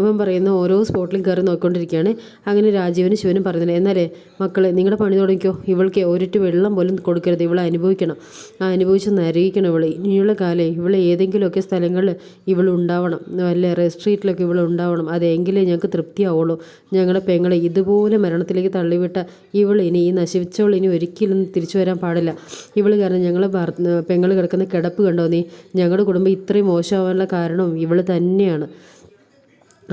ഇവൻ പറയുന്ന ഓരോ സ്പോട്ടിലും കയറി നോക്കിക്കൊണ്ടിരിക്കുകയാണ്. അങ്ങനെ രാജീവനും ശിവനും പറയുന്നത് എന്നാലേ മക്കളെ നിങ്ങളുടെ പണി തുടങ്ങിക്കോ. ഇവൾക്ക് ഒരിട്ട് വെള്ളം പോലും കൊടുക്കരുത്. ഇവളെ അനുഭവിക്കണം. ആ അനുഭവിച്ച് നരകിക്കണം ഇവളെ. ഇനിയുള്ള കാലേ ഇവളെ ഏതെങ്കിലുമൊക്കെ സ്ഥലങ്ങളിൽ ഇവൾ ഉണ്ടാവണം. വല്ല റെസ്ട്രീറ്റിലൊക്കെ ഇവൾ ഉണ്ടാവണം. അതെങ്കിലേ ഞങ്ങൾക്ക് തൃപ്തിയാവുള്ളൂ. ഞങ്ങളുടെ പെങ്ങളെ ഇതുപോലെ മരണത്തിലേക്ക് തള്ളിവിട്ട ഇവൾ ഇനി ഈ നശിച്ചവൾ ഇനി ഒരിക്കലും തിരിച്ചു വരാൻ പാടില്ല. ഇവൾ കാരണം ഞങ്ങളെ പെങ്ങൾ കിടക്കുന്ന കിടപ്പ് കണ്ടോ നീ? ഞങ്ങളുടെ കുടുംബം ഇത്രയും മോശമാവാനുള്ള കാരണം ഇവൾ തന്നെയാണ്.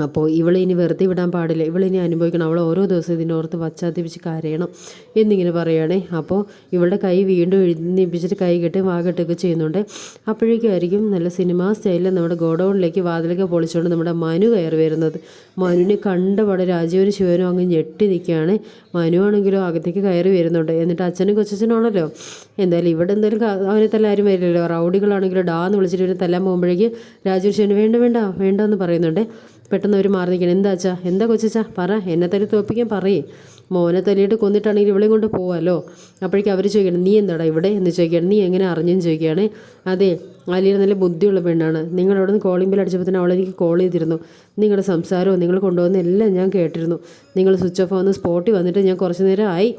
അപ്പോൾ ഇവളിനി വെറുതെ വിടാൻ പാടില്ല. ഇവളിനി അനുഭവിക്കണം. അവൾ ഓരോ ദിവസവും ഇതിനോർത്ത് പശ്ചാത്തപിച്ച് കരയണം എന്നിങ്ങനെ പറയുകയാണേ അപ്പോൾ ഇവളുടെ കൈ വീണ്ടും എഴുന്നേപ്പിച്ചിട്ട് കൈ കെട്ടി വാകെട്ടൊക്കെ ചെയ്യുന്നുണ്ട്. അപ്പോഴേക്കുമായിരിക്കും നല്ല സിനിമാ സ്റ്റൈലിൽ നമ്മുടെ ഗോഡൗണിലേക്ക് വാതിലൊക്കെ പൊളിച്ചുകൊണ്ട് നമ്മുടെ മനു കയറി വരുന്നത്. മനുവിനെ കണ്ടപാടെ രാജീവനും ശിവനും അങ്ങ് ഞെട്ടി നിൽക്കുകയാണ്. മനു അകത്തേക്ക് കയറി വരുന്നുണ്ട്. എന്നിട്ട് അച്ഛനും കൊച്ചച്ഛനാണല്ലോ എന്തായാലും ഇവിടെ എന്തായാലും അവനെ തല്ലാരും വരില്ലല്ലോ. റൗഡികളാണെങ്കിലും ഡാന്ന് വിളിച്ചിട്ട് ഇവനെ തല്ലാൻ പോകുമ്പോഴേക്ക് രാജീവ് ശിവന് വേണ്ട വേണ്ട വേണ്ട എന്ന് പറയുന്നുണ്ട്. പെട്ടെന്ന് അവർ മാറി നിൽക്കണം. എന്താ അച്ഛാ? എന്താ കൊച്ചാ പറ. എന്നെ തല്ലി തോപ്പിക്കാൻ പറയേ. മോനെ തല്ലിയിട്ട് കൊന്നിട്ടാണെങ്കിൽ ഇവളെയും കൊണ്ട് പോവാമല്ലോ അപ്പോഴേക്കും അവർ ചോദിക്കണം നീ എന്താടാ ഇവിടെ? എന്ന് ചോദിക്കണം നീ എങ്ങനെ അറിഞ്ഞെന്ന് ചോദിക്കുകയാണ്. അതെ അലിയുടെ നല്ല ബുദ്ധിയുള്ള പെണ്ണാണ്. നിങ്ങൾ അവിടെ നിന്ന് കോളിംഗ് ബിൽ അടിച്ചപ്പോൾ തന്നെ അവളെനിക്ക് കോൾ ചെയ്തിരുന്നു. നിങ്ങളുടെ സംസാരവും നിങ്ങൾ കൊണ്ടുവന്ന എല്ലാം ഞാൻ കേട്ടിരുന്നു. നിങ്ങൾ സ്വിച്ച് ഓഫ് ആവുന്ന സ്പോട്ടിൽ വന്നിട്ട് ഞാൻ കുറച്ച് നേരം ആയി.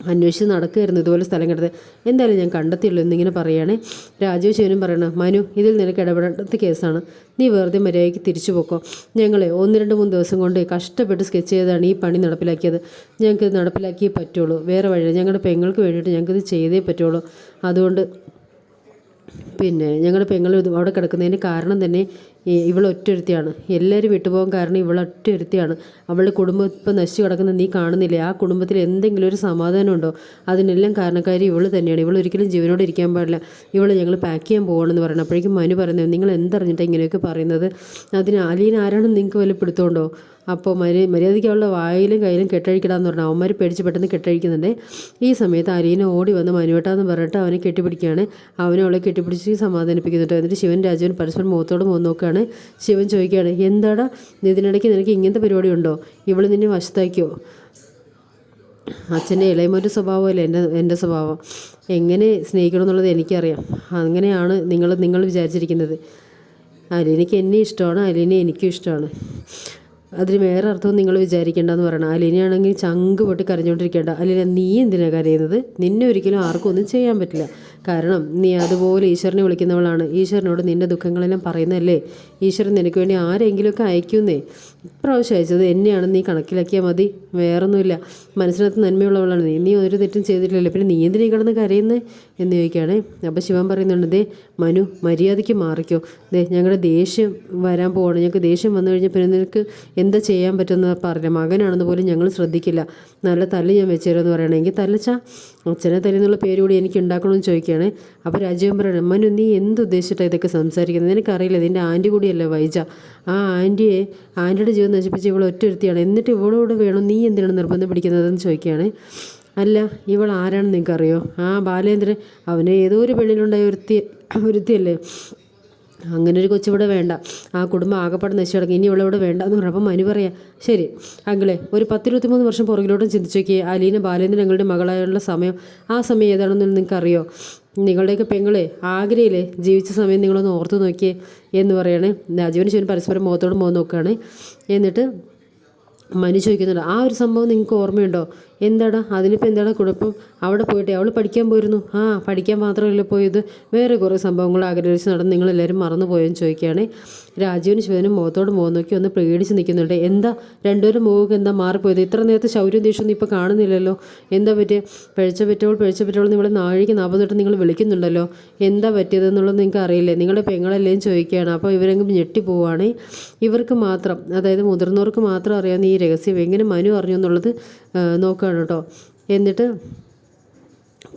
അന്വേഷിച്ച് നടക്കുമായിരുന്നു ഇതുപോലെ സ്ഥലം കിടത്ത് എന്തായാലും ഞാൻ കണ്ടെത്തിയുള്ളൂ എന്നിങ്ങനെ പറയുകയാണേ. രാജീവ് ശിവനും പറയണം മനു ഇതിൽ നിനക്ക് ഇടപെടേണ്ടത് കേസാണ്. നീ വെറുതെ മര്യാദയ്ക്ക് തിരിച്ചു പോക്കോ. ഞങ്ങളെ ഒന്ന് രണ്ട് മൂന്ന് ദിവസം കൊണ്ട് കഷ്ടപ്പെട്ട് സ്കെച്ച് ചെയ്താണ് ഈ പണി നടപ്പിലാക്കിയത്. ഞങ്ങൾക്ക് നടപ്പിലാക്കിയേ പറ്റുള്ളൂ. വേറെ വഴി ഞങ്ങളുടെ പെങ്ങൾക്ക് വേണ്ടിയിട്ട് ഞങ്ങൾക്കിത് ചെയ്തേ പറ്റുള്ളൂ. അതുകൊണ്ട് പിന്നെ ഞങ്ങളുടെ പെങ്ങൾ അവിടെ കിടക്കുന്നതിന് കാരണം തന്നെ ഒറ്റൊരുത്തിയാണ് എല്ലാവരും വിട്ടുപോകാൻ കാരണം ഇവൾ ഒറ്റൊരുത്തിയാണ് അവളുടെ കുടുംബം ഇപ്പം നശിച്ചു കിടക്കുന്ന നീ കാണുന്നില്ലേ? ആ കുടുംബത്തിൽ എന്തെങ്കിലും ഒരു സമാധാനം ഉണ്ടോ? അതിനെല്ലാം കാരണക്കാരി ഇവൾ തന്നെയാണ്. ഇവൾ ഒരിക്കലും ജീവനോട് ഇരിക്കാൻ പാടില്ല. ഇവൾ ഞങ്ങൾ പാക്ക് ചെയ്യാൻ പോകണമെന്ന് പറയണം. അപ്പോഴേക്കും മനു പറയുന്നത് നിങ്ങൾ എന്തറിഞ്ഞിട്ടാണ് ഇങ്ങനെയൊക്കെ പറയുന്നത്? അതിന് അലീൻ ആരാണെന്ന് നിങ്ങൾക്ക് വല്ല പിടുത്തമുണ്ടോ അപ്പോൾ മര്യ മര്യാദയ്ക്ക് അവളുടെ വായിലും കയ്യിലും കെട്ടഴിക്കടാന്ന് പറഞ്ഞു അവന്മാർ പേടിച്ച് പെട്ടെന്ന് കെട്ടഴിക്കുന്നുണ്ട്. ഈ സമയത്ത് അലീന ഓടി വന്ന് മനുവേട്ടാന്ന് പറഞ്ഞിട്ട് അവനെ കെട്ടിപ്പിടിക്കുകയാണ് അവനെ അവളെ കെട്ടിപ്പിടിച്ച് സമാധാനിപ്പിക്കുന്നുണ്ട്. എന്നിട്ട് ശിവൻ രാജുവൻ പരസ്പരം മുഖത്തോട് മുഖം നോക്കുകയാണ് ശിവൻ ചോദിക്കുകയാണ് എന്താടാ? ഇതിനിടയ്ക്ക് നിനക്ക് ഇങ്ങനത്തെ പരിപാടി ഉണ്ടോ ഇവൾ നിന്നെ വശത്താക്കിയോ? അച്ഛന്റെ ഇളയമൊരു സ്വഭാവമല്ല എന്റെ എന്റെ സ്വഭാവം? എങ്ങനെ സ്നേഹിക്കണം എന്നുള്ളത് എനിക്കറിയാം. അങ്ങനെയാണ് നിങ്ങൾ നിങ്ങൾ വിചാരിച്ചിരിക്കുന്നത്. അലീനയ്ക്ക് എന്നെ ഇഷ്ടമാണ് അലീനെ എനിക്കും ഇഷ്ടമാണ്. അതിന് വേറെ അർത്ഥവും നിങ്ങൾ വിചാരിക്കേണ്ടെന്ന് പറയണം. അലിനെയാണെങ്കിൽ ചങ്ക് പൊട്ടി കരഞ്ഞുകൊണ്ടിരിക്കേണ്ട. അലിന നീ എന്തിനാ കരയുന്നത്? നിന്നെ ഒരിക്കലും ആർക്കും ഒന്നും ചെയ്യാൻ പറ്റില്ല. കാരണം നീ അതുപോലെ ഈശ്വരനെ വിളിക്കുന്നവളാണ്. ഈശ്വരനോട് നിന്റെ ദുഃഖങ്ങളെല്ലാം പറയുന്നതല്ലേ? ഈശ്വരൻ നിനക്ക് വേണ്ടി ആരെങ്കിലുമൊക്കെ അയക്കുന്നേ? ഇപ്രാവശ്യം അയച്ചത് എന്നെയാണ്. നീ കണക്കിലാക്കിയാൽ മതി. വേറൊന്നുമില്ല. മനസ്സിനകത്ത് നന്മയുള്ളവളാണ് നീ. നീ ഒരു തെറ്റും ചെയ്തിട്ടില്ലല്ലോ. പിന്നെ നീ എന്തിനീ കിടന്ന് കരയുന്നത് എന്ന് ചോദിക്കുകയാണേ. അപ്പോൾ ശിവൻ പറയുന്നുണ്ട് ദേ മനു മര്യാദയ്ക്ക് മാറിക്കോ. ദേ ഞങ്ങളുടെ ദേഷ്യം വരാൻ പോവാണ്. ഞങ്ങൾക്ക് ദേഷ്യം വന്നു കഴിഞ്ഞാൽ പിന്നെ നിനക്ക് എന്താ ചെയ്യാൻ പറ്റുമെന്ന് പറഞ്ഞ മകനാണെന്ന് പോലും ഞങ്ങൾ ശ്രദ്ധിക്കില്ല. നല്ല തല്ല് ഞാൻ വെച്ചുതരുമെന്ന് പറയണമെങ്കിൽ തല്ലച്ച അച്ഛനെ തല്ലെന്നുള്ള പേര് കൂടി എനിക്ക് ഉണ്ടാക്കണമെന്ന് ചോദിക്കുകയാണ്. അപ്പോൾ രാജീവൻ പറയണം മനു നീ എന്ത് ഉദ്ദേശിച്ചിട്ടാണ് ഇതൊക്കെ സംസാരിക്കുന്നത്? എനിക്കറിയില്ല നിന്റെ ആന്റി കൂടിയല്ലേ വൈജ? ആ ആന്റിയെ ആന്റിയുടെ ജീവൻ നശിപ്പിച്ച് ഇവൾ ഒറ്റൊരുത്തിയാണ്. എന്നിട്ട് ഇവളോട് വേണം നീ എന്തിനാണ് നിർബന്ധം പിടിക്കുന്നതെന്ന് ചോദിക്കുകയാണ്. അല്ല ഇവൾ ആരാണെന്ന് നിങ്ങൾക്കറിയോ ആ ബാലേന്ദ്രൻ അവനെ ഏതോ ഒരു പെണ്ണിലുണ്ടായ ഒരുത്തി ഒരുത്തിയല്ലേ? അങ്ങനെ ഒരു കൊച്ചിവിടെ വേണ്ട. ആ കുടുംബം ആകെപ്പാട് നശിച്ചു കിടക്കും ഇനി ഇവിടെ വേണ്ട എന്ന് പറഞ്ഞപ്പോൾ മനു പറയാം ശരി അങ്കിളെ ഒരു പത്തിരുപത്തിമൂന്ന് വർഷം പുറകിലോട്ടും ചിന്തിച്ചു നോക്കിയേ അലീന ബാലേന്ദ്രൻ ഞങ്ങളുടെ മകളായുള്ള സമയം. ആ സമയം ഏതാണെന്ന് നിങ്ങൾക്കറിയോ? നിങ്ങളുടെയൊക്കെ പെങ്ങളെ ആഗ്രയിലെ ജീവിച്ച സമയം നിങ്ങളൊന്ന് ഓർത്തു നോക്കിയേ എന്ന് പറയണേ. രാജീവന് ശിവൻ പരസ്പരം മുഖത്തോട് മുഖം നോക്കുകയാണ്. എന്നിട്ട് മനു ചോദിക്കുന്നുണ്ട് ആ ഒരു സംഭവം നിങ്ങൾക്ക് ഓർമ്മയുണ്ടോ? എന്താടാ? അതിനിപ്പോൾ എന്താടാ കുഴപ്പം? അവിടെ പോയിട്ട് അവൾ പഠിക്കാൻ പോയിരുന്നു. ആ പഠിക്കാൻ മാത്രമല്ല പോയത്. വേറെ കുറേ സംഭവങ്ങൾ ആഗ്രഹിച്ച് നടന്ന് നിങ്ങളെല്ലാവരും മറന്നു പോയെന്ന് ചോദിക്കുകയാണേ. രാജീവനും ശിവനും മുഖത്തോട് മുഖം നോക്കി ഒന്ന് പേടിച്ച് നിൽക്കുന്നുണ്ട്. എന്താ? രണ്ടുപേരും മുഖമൊക്കെ എന്താ മാറിപ്പോയത്? ഇത്ര നേരത്തെ ശൗര്യം ദേഷ്യമൊന്നും ഇപ്പോൾ കാണുന്നില്ലല്ലോ. എന്താ പറ്റിയ? പഴിച്ച പറ്റോൾ പഴിച്ച പറ്റോൾ നിങ്ങളെ നാഴിക്ക് നാൽപ്പത്തെട്ട് നിങ്ങൾ വിളിക്കുന്നുണ്ടല്ലോ. എന്താ പറ്റിയതെന്നുള്ളത് നിങ്ങൾക്ക് അറിയില്ലേ? നിങ്ങളുടെ പെങ്ങളെല്ലാം ചോദിക്കുകയാണ്. അപ്പോൾ ഇവരെങ്കിലും ഞെട്ടി പോവുകയാണെ. ഇവർക്ക് മാത്രം അതായത് മുതിർന്നവർക്ക് മാത്രം അറിയാവുന്ന ഈ രഹസ്യം എങ്ങനെ മനു അറിഞ്ഞു എന്നുള്ളത് നോക്കുകയാണ് കേട്ടോ. എന്നിട്ട്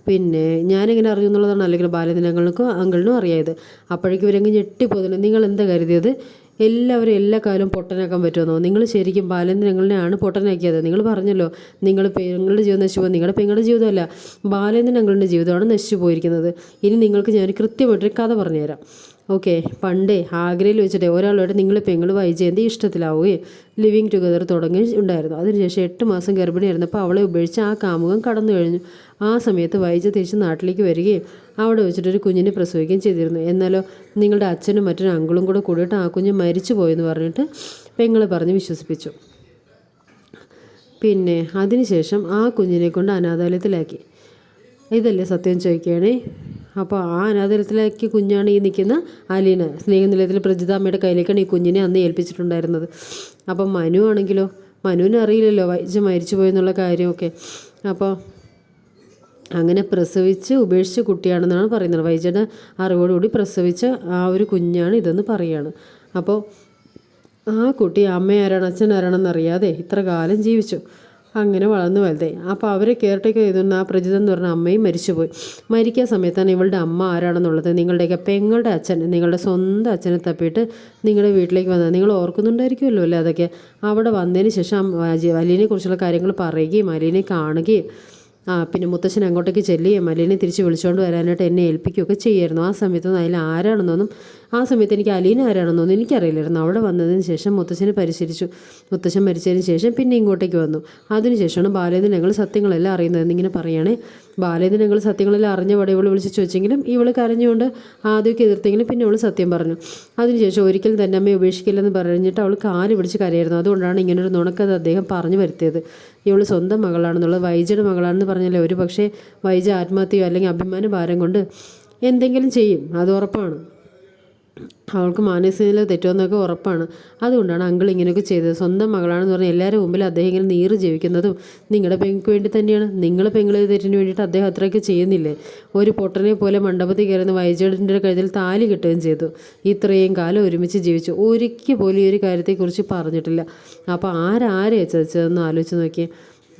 പിന്നെ ഞാനെങ്ങനെ അറിയും എന്നുള്ളതാണ് അല്ലെങ്കിൽ ബാലദിനങ്ങൾക്കും അങ്കിളിനും അറിയായത്. അപ്പോഴേക്കും ഇവരങ്ങ് ഞെട്ടിപ്പോകുന്നുണ്ട് നിങ്ങൾ എന്താ കരുതിയത്? എല്ലാവരും എല്ലാ കാലവും പൊട്ടനാക്കാൻ പറ്റുമെന്നോ? നിങ്ങൾ ശരിക്കും ബാലേന്ദ്രങ്ങളിനെയാണ് പൊട്ടനാക്കിയത്. നിങ്ങൾ പറഞ്ഞല്ലോ നിങ്ങൾ പെങ്ങളുടെ ജീവിതം നശിച്ചു പോകും നിങ്ങളുടെ പെങ്ങളുടെ ജീവിതമല്ല ബാലദിനങ്ങളുടെ ജീവിതമാണ് നശിച്ചു പോയിരിക്കുന്നത് ഇനി നിങ്ങൾക്ക് ഞാൻ കൃത്യമായിട്ടൊരു കഥ പറഞ്ഞുതരാം. ഓക്കെ പണ്ടേ ആഗ്രയിൽ വെച്ചിട്ട് ഒരാളോട് നിങ്ങൾ പെങ്ങൾ വൈജയന്തി ഇഷ്ടത്തിലാവുകയും ലിവിങ് ടുഗദർ തുടങ്ങി ഉണ്ടായിരുന്നു. അതിനുശേഷം എട്ട് മാസം ഗർഭിണിയായിരുന്നു അപ്പോൾ അവളെ ഉപേക്ഷിച്ച് ആ കാമുകം കടന്നു കഴിഞ്ഞു. ആ സമയത്ത് വൈജ തിരിച്ച് നാട്ടിലേക്ക് വരികയും അവിടെ വെച്ചിട്ടൊരു കുഞ്ഞിനെ പ്രസവിക്കുകയും ചെയ്തിരുന്നു. എന്നാലോ നിങ്ങളുടെ അച്ഛനും മറ്റൊരു അങ്കിളും കൂടെ കൂടിയിട്ട് ആ കുഞ്ഞ് മരിച്ചു പോയെന്ന് പറഞ്ഞിട്ട് പെങ്ങളെ പറഞ്ഞ് വിശ്വസിപ്പിച്ചു. പിന്നെ അതിനുശേഷം ആ കുഞ്ഞിനെ കൊണ്ട് അനാഥാലയത്തിലാക്കി. ഇതല്ലേ സത്യം ചോദിക്കുകയാണേ? അപ്പോൾ ആ അനാഥാലയത്തിലേക്ക് കുഞ്ഞാണ് ഈ നിൽക്കുന്ന അലീന. സ്നേഹനിലയത്തിൽ പ്രജിതാമ്മയുടെ കയ്യിലേക്കാണ് ഈ കുഞ്ഞിനെ അന്ന് ഏൽപ്പിച്ചിട്ടുണ്ടായിരുന്നത്. അപ്പം മനു ആണെങ്കിലോ മനുവിന് അറിയില്ലല്ലോ വൈദ്യ മരിച്ചു പോയെന്നുള്ള കാര്യമൊക്കെ. അപ്പോൾ അങ്ങനെ പ്രസവിച്ച് ഉപേക്ഷിച്ച കുട്ടിയാണെന്നാണ് പറയുന്നത്. വൈജയുടെ അറിവോടുകൂടി പ്രസവിച്ച ആ ഒരു കുഞ്ഞാണ് ഇതെന്ന് പറയുകയാണ് അപ്പോൾ ആ കുട്ടി അമ്മ ആരാണ് അച്ഛൻ ആരാണെന്നറിയാതെ ഇത്ര കാലം ജീവിച്ചു. അങ്ങനെ വളർന്നു വലുതായി. അപ്പോൾ അവരെ കെയർ ടേക്ക് ചെയ്തിരുന്ന ആ പ്രജിത എന്ന് പറഞ്ഞ അമ്മയും മരിച്ചുപോയി. മരിക്കാൻ സമയത്താണ് ഇവളുടെ അമ്മ ആരാണെന്നുള്ളത്. നിങ്ങളുടെയൊക്കെ പെങ്ങളുടെ അച്ഛൻ നിങ്ങളുടെ സ്വന്തം അച്ഛനെ തപ്പിയിട്ട് നിങ്ങളുടെ വീട്ടിലേക്ക് വന്നത്. നിങ്ങൾ ഓർക്കുന്നുണ്ടായിരിക്കുമല്ലോ അല്ലേ അതൊക്കെ? അവിടെ വന്നതിന് ശേഷം അലീനെ കുറിച്ചുള്ള കാര്യങ്ങൾ പറയുകയും അലീനെ കാണുകയും പിന്നെ മുത്തശ്ശൻ അങ്ങോട്ടേക്ക് ചെല്ലുകയും അലീനെ തിരിച്ച് വിളിച്ചുകൊണ്ട് വരാനായിട്ട് എന്നെ ഏൽപ്പിക്കുകയൊക്കെ ചെയ്യായിരുന്നു. ആ സമയത്തൊന്നും അതിൽ ആരാണെന്നൊന്നും ആ സമയത്ത് എനിക്ക് അലീന ആരാണെന്നൊന്നും എനിക്കറിയില്ലായിരുന്നു. അവിടെ വന്നതിന് ശേഷം മുത്തശ്ശനെ പരിശീലിച്ചു. മുത്തശ്ശൻ മരിച്ചതിന് ശേഷം പിന്നെ ഇങ്ങോട്ടേക്ക് വന്നു. അതിനുശേഷമാണ് ബാലേന്ദ്രൻ ഞങ്ങൾ സത്യങ്ങളെല്ലാം അറിയുന്നത് എന്നിങ്ങനെ പറയുകയാണേ. ബാലേന്ദ്രൻ ഞങ്ങൾ സത്യങ്ങളെല്ലാം അറിഞ്ഞ പടെ ഇവൾ വിളിച്ച് ചോദിച്ചെങ്കിലും ഇവൾ കരഞ്ഞുകൊണ്ട് ആദ്യമൊക്കെ എതിർത്തെങ്കിലും പിന്നെ അവൾ സത്യം പറഞ്ഞു. അതിനുശേഷം ഒരിക്കലും തന്നെ അമ്മയെ ഉപേക്ഷിക്കില്ലെന്ന് പറഞ്ഞിട്ട് അവൾ കാൽ പിടിച്ച് കരയായിരുന്നു. അതുകൊണ്ടാണ് ഇങ്ങനൊരു നുണക്കത് അദ്ദേഹം പറഞ്ഞു വരുത്തിയത്. ഇവൾ സ്വന്തം മകളാണെന്നുള്ളത് വൈജയുടെ മകളാണെന്ന് പറഞ്ഞാലേ ഒരു പക്ഷേ വൈജ ആത്മഹത്യയോ അല്ലെങ്കിൽ അഭിമാന ഭാരം കൊണ്ട് എന്തെങ്കിലും ചെയ്യും. അത് ഉറപ്പാണ്. അവൾക്ക് മാനസിക തെറ്റുമെന്നൊക്കെ ഉറപ്പാണ്. അതുകൊണ്ടാണ് അങ്കിൾ ഇങ്ങനെയൊക്കെ ചെയ്തത്. സ്വന്തം മകളാണെന്ന് പറഞ്ഞാൽ എല്ലാവരും മുമ്പിൽ അദ്ദേഹം ഇങ്ങനെ നീറ് ജീവിക്കുന്നതും നിങ്ങളുടെ പെങ്ങൾക്ക് വേണ്ടി തന്നെയാണ്. നിങ്ങളെ പെങ്ങളെ തെറ്റിന് വേണ്ടിയിട്ട് അദ്ദേഹം അത്രയൊക്കെ ചെയ്യുന്നില്ലേ? ഒരു പൊട്ടനെ പോലെ മണ്ഡപത്തിൽ കയറുന്ന വൈജയുടെ കഴുതിൽ താലി കിട്ടുകയും ചെയ്തു. ഇത്രയും കാലം ഒരുമിച്ച് ജീവിച്ചു. ഒരിക്കൽ പോലും ഈ ഒരു കാര്യത്തെക്കുറിച്ച് പറഞ്ഞിട്ടില്ല. അപ്പോൾ ആരാരെ ചതിച്ചതെന്ന് ആലോചിച്ച് നോക്കി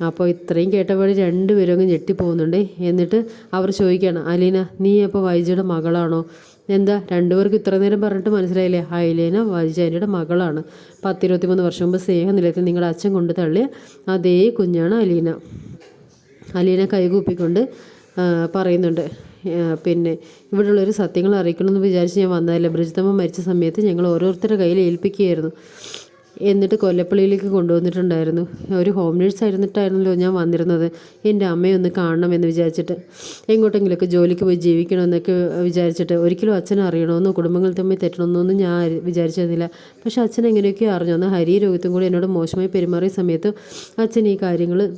അപ്പോൾ ഇത്രയും കേട്ടപാട് രണ്ടുപേരും അങ്ങ് ഞെട്ടിപ്പോകുന്നുണ്ട്. എന്നിട്ട് അവർ ചോദിക്കുകയാണ് അലീന നീ അപ്പോൾ വൈജയുടെ മകളാണോ? എന്താ? രണ്ടുപേർക്ക് ഇത്ര നേരം പറഞ്ഞിട്ട് മനസ്സിലായില്ലേ? അയലേന വാജിചാരിയുടെ മകളാണ്. പത്തിരുപത്തിമൂന്ന് വർഷം മുമ്പ് സ്നേഹ നിലയത്തിൽ നിങ്ങളുടെ അച്ഛൻ കൊണ്ട് തള്ളിയ അതേ കുഞ്ഞാണ് അലീന. അലീന കൈകൂപ്പിക്കൊണ്ട് പറയുന്നുണ്ട്. പിന്നെ ഇവിടെയുള്ളൊരു സത്യങ്ങൾ അറിയിക്കണമെന്ന് വിചാരിച്ച് ഞാൻ വന്നതല്ല? ബ്രിജിതമ്മ മരിച്ച സമയത്ത് ഞങ്ങൾ ഓരോരുത്തരുടെ കയ്യിൽ ഏൽപ്പിക്കുകയായിരുന്നു. എന്നിട്ട് കൊല്ലപ്പള്ളിയിലേക്ക് കൊണ്ടുവന്നിട്ടുണ്ടായിരുന്നു. ഒരു ഹോം നേഴ്സ് ആയിരുന്നിട്ടായിരുന്നല്ലോ ഞാൻ വന്നിരുന്നത്. എന്റെ അമ്മയെ ഒന്ന് കാണണമെന്ന് വിചാരിച്ചിട്ട്. എങ്ങോട്ടെങ്കിലുമൊക്കെ ജോലിക്ക് പോയി ജീവിക്കണമെന്നൊക്കെ വിചാരിച്ചിട്ട് ഒരിക്കലും അച്ഛനെ അറിയണമെന്നോ കുടുംബങ്ങൾ തമ്മിൽ തെറ്റണമെന്നൊന്നും ഞാൻ വിചാരിച്ചിരുന്നില്ല. പക്ഷേ അച്ഛൻ എങ്ങനെയൊക്കെയോ അറിഞ്ഞു. അന്ന് ഹരി രോഗത്തും കൂടി എന്നോട് മോശമായി പെരുമാറിയ സമയത്ത് അച്ഛൻ ഈ കാര്യങ്ങൾ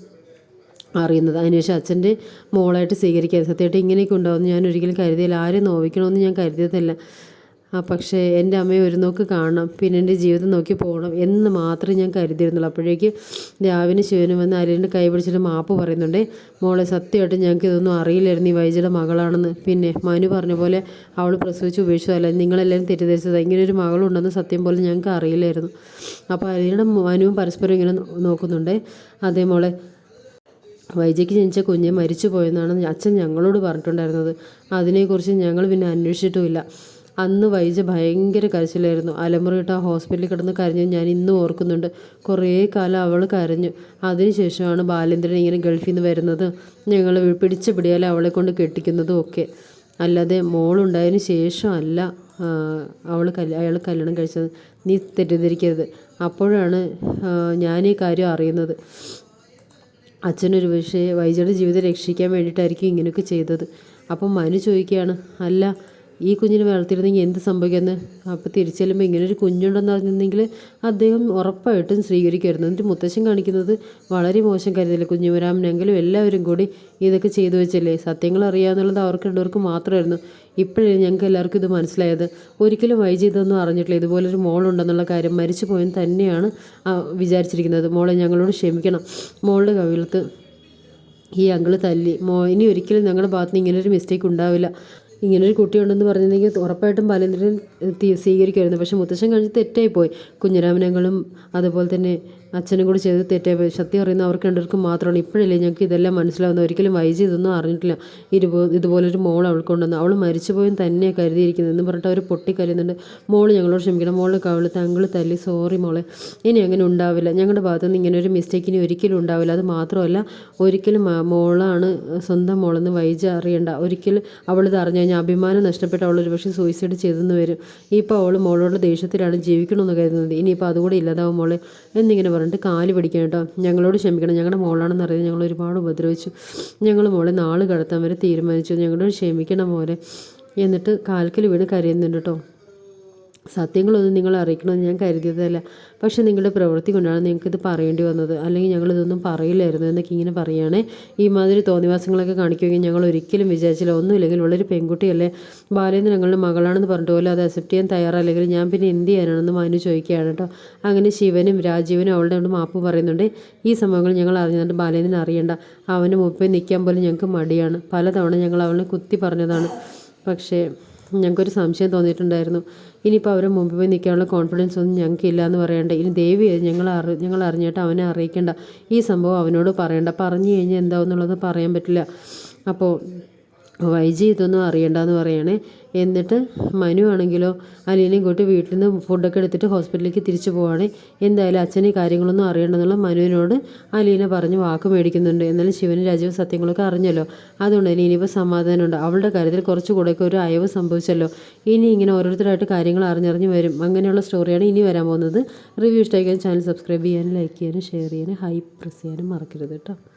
അറിയുന്നത്. അതിനുശേഷം അച്ഛന്റെ മോളായിട്ട് സ്വീകരിക്കാൻ സത്യമായിട്ട് ഇങ്ങനെയൊക്കെ ഉണ്ടാവുമെന്ന് ഞാൻ ഒരിക്കലും കരുതിയില്ല. ആരും നോവിക്കണമെന്ന് ഞാൻ കരുതിയതല്ല. പക്ഷേ എന്റെ അമ്മയെ ഒരു നോക്ക് കാണണം പിന്നെ എന്റെ ജീവിതം നോക്കി പോകണം എന്ന് മാത്രമേ ഞാൻ കരുതിയിരുന്നുള്ളൂ. അപ്പോഴേക്ക് രാവിലെ ശിവനും വന്ന് അരവിന്റെ കൈ പിടിച്ചിട്ട് മാപ്പ് പറയുന്നുണ്ട് മോളെ സത്യമായിട്ട് ഞങ്ങൾക്ക് ഇതൊന്നും അറിയില്ലായിരുന്നു ഈ വൈജയുടെ മകളാണെന്ന്. പിന്നെ മനു പറഞ്ഞ പോലെ അവൾ പ്രസവിച്ച് ഉപേക്ഷിച്ചതല്ല നിങ്ങളെല്ലാവരും തെറ്റിദ്ധരിച്ചത്. ഇങ്ങനെ ഒരു മകളുണ്ടെന്ന് സത്യം പോലെ ഞങ്ങൾക്ക് അറിയില്ലായിരുന്നു. അപ്പോൾ അരയുടെ മനുവും പരസ്പരം ഇങ്ങനെ നോക്കുന്നുണ്ട് അതേ മോളെ വൈജയ്ക്ക് ജനിച്ച കുഞ്ഞ് മരിച്ചു പോയെന്നാണ് അച്ഛൻ ഞങ്ങളോട് പറഞ്ഞിട്ടുണ്ടായിരുന്നത്. അതിനെക്കുറിച്ച് ഞങ്ങൾ പിന്നെ അന്വേഷിച്ചിട്ടുമില്ല. അന്ന് വൈജ ഭയങ്കര കരച്ചിലായിരുന്നു. അലമുറയിട്ട് ആ ഹോസ്പിറ്റലിൽ കിടന്ന് കരഞ്ഞ് ഞാൻ ഇന്നും ഓർക്കുന്നുണ്ട്. കുറേ കാലം അവൾ കരഞ്ഞു. അതിനുശേഷമാണ് ബാലേന്ദ്രൻ ഇങ്ങനെ ഗൾഫിൽ നിന്ന് വരുന്നത്. ഞങ്ങൾ പിടിച്ച് പിടിയാൽ അവളെ കൊണ്ട് കെട്ടിക്കുന്നതും ഒക്കെ. അല്ലാതെ മോളുണ്ടായതിന് ശേഷമല്ല അവൾ അയാൾ കല്യാണം കഴിച്ചത്. നീ തെറ്റിദ്ധരിക്കരുത്. അപ്പോഴാണ് ഞാൻ ഈ കാര്യം അറിയുന്നത്. അച്ഛനൊരു പക്ഷേ വൈജയുടെ ജീവിതം രക്ഷിക്കാൻ വേണ്ടിയിട്ടായിരിക്കും ഇങ്ങനെയൊക്കെ ചെയ്തത്. അപ്പം മനു ചോദിക്കുകയാണ് അല്ല ഈ കുഞ്ഞിനെ വളർത്തിയിരുന്നെങ്കിൽ എന്ത് സംഭവിക്കുമെന്ന്? അപ്പോൾ തിരിച്ചു ചെല്ലുമ്പോൾ ഒരു കുഞ്ഞുണ്ടെന്ന് അറിഞ്ഞിരുന്നെങ്കിൽ അദ്ദേഹം ഉറപ്പായിട്ടും സ്വീകരിക്കുമായിരുന്നു. എന്നിട്ട് മുത്തശ്ശൻ കാണിക്കുന്നത് വളരെ മോശം കരുതല്ലേ കുഞ്ഞുവരാമനെങ്കിലും എല്ലാവരും കൂടി ഇതൊക്കെ ചെയ്തു വെച്ചല്ലേ? സത്യങ്ങൾ അറിയാമെന്നുള്ളത് അവർക്ക് മാത്രമായിരുന്നു. ഇപ്പോഴേ ഞങ്ങൾക്ക് എല്ലാവർക്കും ഇത് മനസ്സിലായത്. ഒരിക്കലും വൈചിതൊന്നും അറിഞ്ഞിട്ടില്ല. ഇതുപോലൊരു മോളുണ്ടെന്നുള്ള കാര്യം മരിച്ചു പോയെന്ന് തന്നെയാണ് വിചാരിച്ചിരിക്കുന്നത്. മോളെ ഞങ്ങളോട് ക്ഷമിക്കണം. മോളുടെ കവിളത്ത് ഈ അങ്കിൾ തല്ലി. മോ ഇനി ഒരിക്കലും ഞങ്ങളുടെ ഭാഗത്ത് നിന്ന് ഇങ്ങനൊരു മിസ്റ്റേക്ക് ഉണ്ടാവില്ല. ഇങ്ങനൊരു കുട്ടിയുണ്ടെന്ന് പറഞ്ഞിരുന്നെങ്കിൽ ഉറപ്പായിട്ടും ബാലേന്ദ്രൻ സ്വീകരിക്കുമായിരുന്നു. പക്ഷെ മുത്തശ്ശൻ കഴിഞ്ഞ് തെറ്റായിപ്പോയി. കുഞ്ഞിരാമനങ്ങളും അതുപോലെ തന്നെ അച്ഛനും കൂടി ചെയ്ത് തെറ്റേ സത്യം അറിയുന്ന അവർക്ക് രണ്ടുപേർക്കും മാത്രമാണ്. ഇപ്പോഴല്ലേ ഞങ്ങൾക്ക് ഇതെല്ലാം മനസ്സിലാവുന്നത്. ഒരിക്കലും വൈജി ഇതൊന്നും അറിഞ്ഞിട്ടില്ല. ഇരുപോ ഇതുപോലൊരു മോൾ അവൾക്കുണ്ടെന്ന് അവൾ മരിച്ചുപോയും തന്നെയാണ് കരുതിയിരിക്കുന്നത് എന്ന് പറഞ്ഞിട്ട് അവർ പൊട്ടിക്കരയുന്നുണ്ട്. മോൾ ഞങ്ങളോട് ക്ഷമിക്കണം. മോളുടെ കവിൾ തങ്ങൾ തല്ലി. സോറി മോളെ. ഇനി അങ്ങനെ ഉണ്ടാവില്ല. ഞങ്ങളുടെ ഭാഗത്തുനിന്ന് ഇങ്ങനെ ഒരു മിസ്റ്റേക്ക് ഇനി ഒരിക്കലും ഉണ്ടാവില്ല. അത് മാത്രമല്ല ഒരിക്കലും മോളാണ് സ്വന്തം മോളെന്ന് വൈജ അറിയണ്ട. ഒരിക്കലും അവളിത് അറിഞ്ഞു കഴിഞ്ഞാൽ അഭിമാനം നഷ്ടപ്പെട്ട അവൾ ഒരു പക്ഷേ സൂയിസൈഡ് ചെയ്തെന്ന് വരും. ഇപ്പോൾ അവൾ മോളോട് ദേഷ്യത്തിലാണ് ജീവിക്കണമെന്ന് കരുതുന്നത്. ഇനിയിപ്പോൾ അതുകൂടെ ഇല്ലാതാവും മോളെ. എന്നിങ്ങനെ പറഞ്ഞിട്ട് കാൽ പിടിക്കണം കേട്ടോ. ഞങ്ങളോട് ക്ഷമിക്കണം. ഞങ്ങളുടെ മോളാണെന്ന് അറിയാൻ ഞങ്ങൾ ഒരുപാട് ഉപദ്രവിച്ചു. ഞങ്ങൾ മോളെ നാൾ കടത്താൻ വരെ തീരുമാനിച്ചു. ഞങ്ങളോട് ക്ഷമിക്കണം മോനെ. എന്നിട്ട് കാൽക്കൽ വീണ് കരയുന്നുണ്ട് കേട്ടോ. സത്യങ്ങളൊന്നും നിങ്ങൾ അറിയിക്കണമെന്ന് ഞാൻ കരുതിയതല്ല. പക്ഷേ നിങ്ങളുടെ പ്രവൃത്തി കൊണ്ടാണ് നിങ്ങൾക്കിത് പറയേണ്ടി വന്നത്. അല്ലെങ്കിൽ ഞങ്ങളിതൊന്നും പറയില്ലായിരുന്നു എന്നൊക്കെ ഇങ്ങനെ പറയുകയാണേ. ഈ മാതിരി തോന്നിവാസങ്ങളൊക്കെ കാണിക്കുകയും ഞങ്ങൾ ഒരിക്കലും വിചാരിച്ചില്ല. ഒന്നുമില്ലെങ്കിൽ വളരെ പെൺകുട്ടിയല്ലേ. ബാലേന്ദ്രൻ ഞങ്ങളുടെ മകളാണെന്ന് പറഞ്ഞിട്ട് പോലും അത് അക്സെപ്റ്റ് ചെയ്യാൻ തയ്യാറല്ലെങ്കിൽ ഞാൻ പിന്നെ എന്ത് ചെയ്യാനാണെന്ന് മനു ചോദിക്കുകയാണ് കേട്ടോ. അങ്ങനെ ശിവനും രാജീവനും അവളുടെ കൊണ്ട് മാപ്പ് പറയുന്നുണ്ട്. ഈ സംഭവങ്ങൾ ഞങ്ങൾ അറിഞ്ഞുകൊണ്ട് ബാലേന്ദ്രൻ അറിയണ്ട. അവന് മുപ്പേ നിൽക്കാൻ പോലും ഞങ്ങൾക്ക് മടിയാണ്. പലതവണ ഞങ്ങൾ അവളെ കുത്തി പറഞ്ഞതാണ്. പക്ഷേ ഞങ്ങൾക്കൊരു സംശയം തോന്നിയിട്ടുണ്ടായിരുന്നു. ഇനിയിപ്പോൾ അവരെ മുമ്പ് പോയി നിൽക്കാനുള്ള കോൺഫിഡൻസ് ഒന്നും ഞങ്ങൾക്കില്ല എന്ന് പറയണ്ട. ഇനി ദേവി ഞങ്ങൾ അറി ഞങ്ങൾ അറിഞ്ഞിട്ട് അവനെ അറിയിക്കേണ്ട. ഈ സംഭവം അവനോട് പറയണ്ട. പറഞ്ഞു കഴിഞ്ഞാൽ എന്നുള്ളത് പറയാൻ പറ്റില്ല. അപ്പോൾ വൈജി ഇതൊന്നും അറിയണ്ടെന്ന് പറയണേ. എന്നിട്ട് മനു ആണെങ്കിലോ അലീനയും കൂട്ടി വീട്ടിൽ നിന്ന് ഫുഡൊക്കെ എടുത്തിട്ട് ഹോസ്പിറ്റലിലേക്ക് തിരിച്ചു പോവാണ്. എന്തായാലും അച്ഛനെ കാര്യങ്ങളൊന്നും അറിയണ്ടെന്നുള്ള മനുവിനോട് അലീന പറഞ്ഞ് വാക്ക് മേടിക്കുന്നുണ്ട്. എന്നാലും ശിവനും രാജീവ് സത്യങ്ങളൊക്കെ അറിഞ്ഞല്ലോ. അതുകൊണ്ട് തന്നെ ഇനിയിപ്പോൾ സമാധാനമുണ്ട്. അവളുടെ കാര്യത്തിൽ കുറച്ചുകൂടെയൊക്കെ ഒരു അയവ് സംഭവിച്ചല്ലോ. ഇനി ഇങ്ങനെ ഓരോരുത്തരായിട്ട് കാര്യങ്ങൾ അറിഞ്ഞറിഞ്ഞ് വരും. അങ്ങനെയുള്ള സ്റ്റോറിയാണ് ഇനി വരാൻ പോകുന്നത്. റിവ്യൂ ഇഷ്ടമായിക്കാൻ ചാനൽ സബ്സ്ക്രൈബ് ചെയ്യാനും ലൈക്ക് ചെയ്യാനും ഷെയർ ചെയ്യാനും ഹൈ പ്രസ് ചെയ്യാനും മറക്കരുത് കേട്ടോ.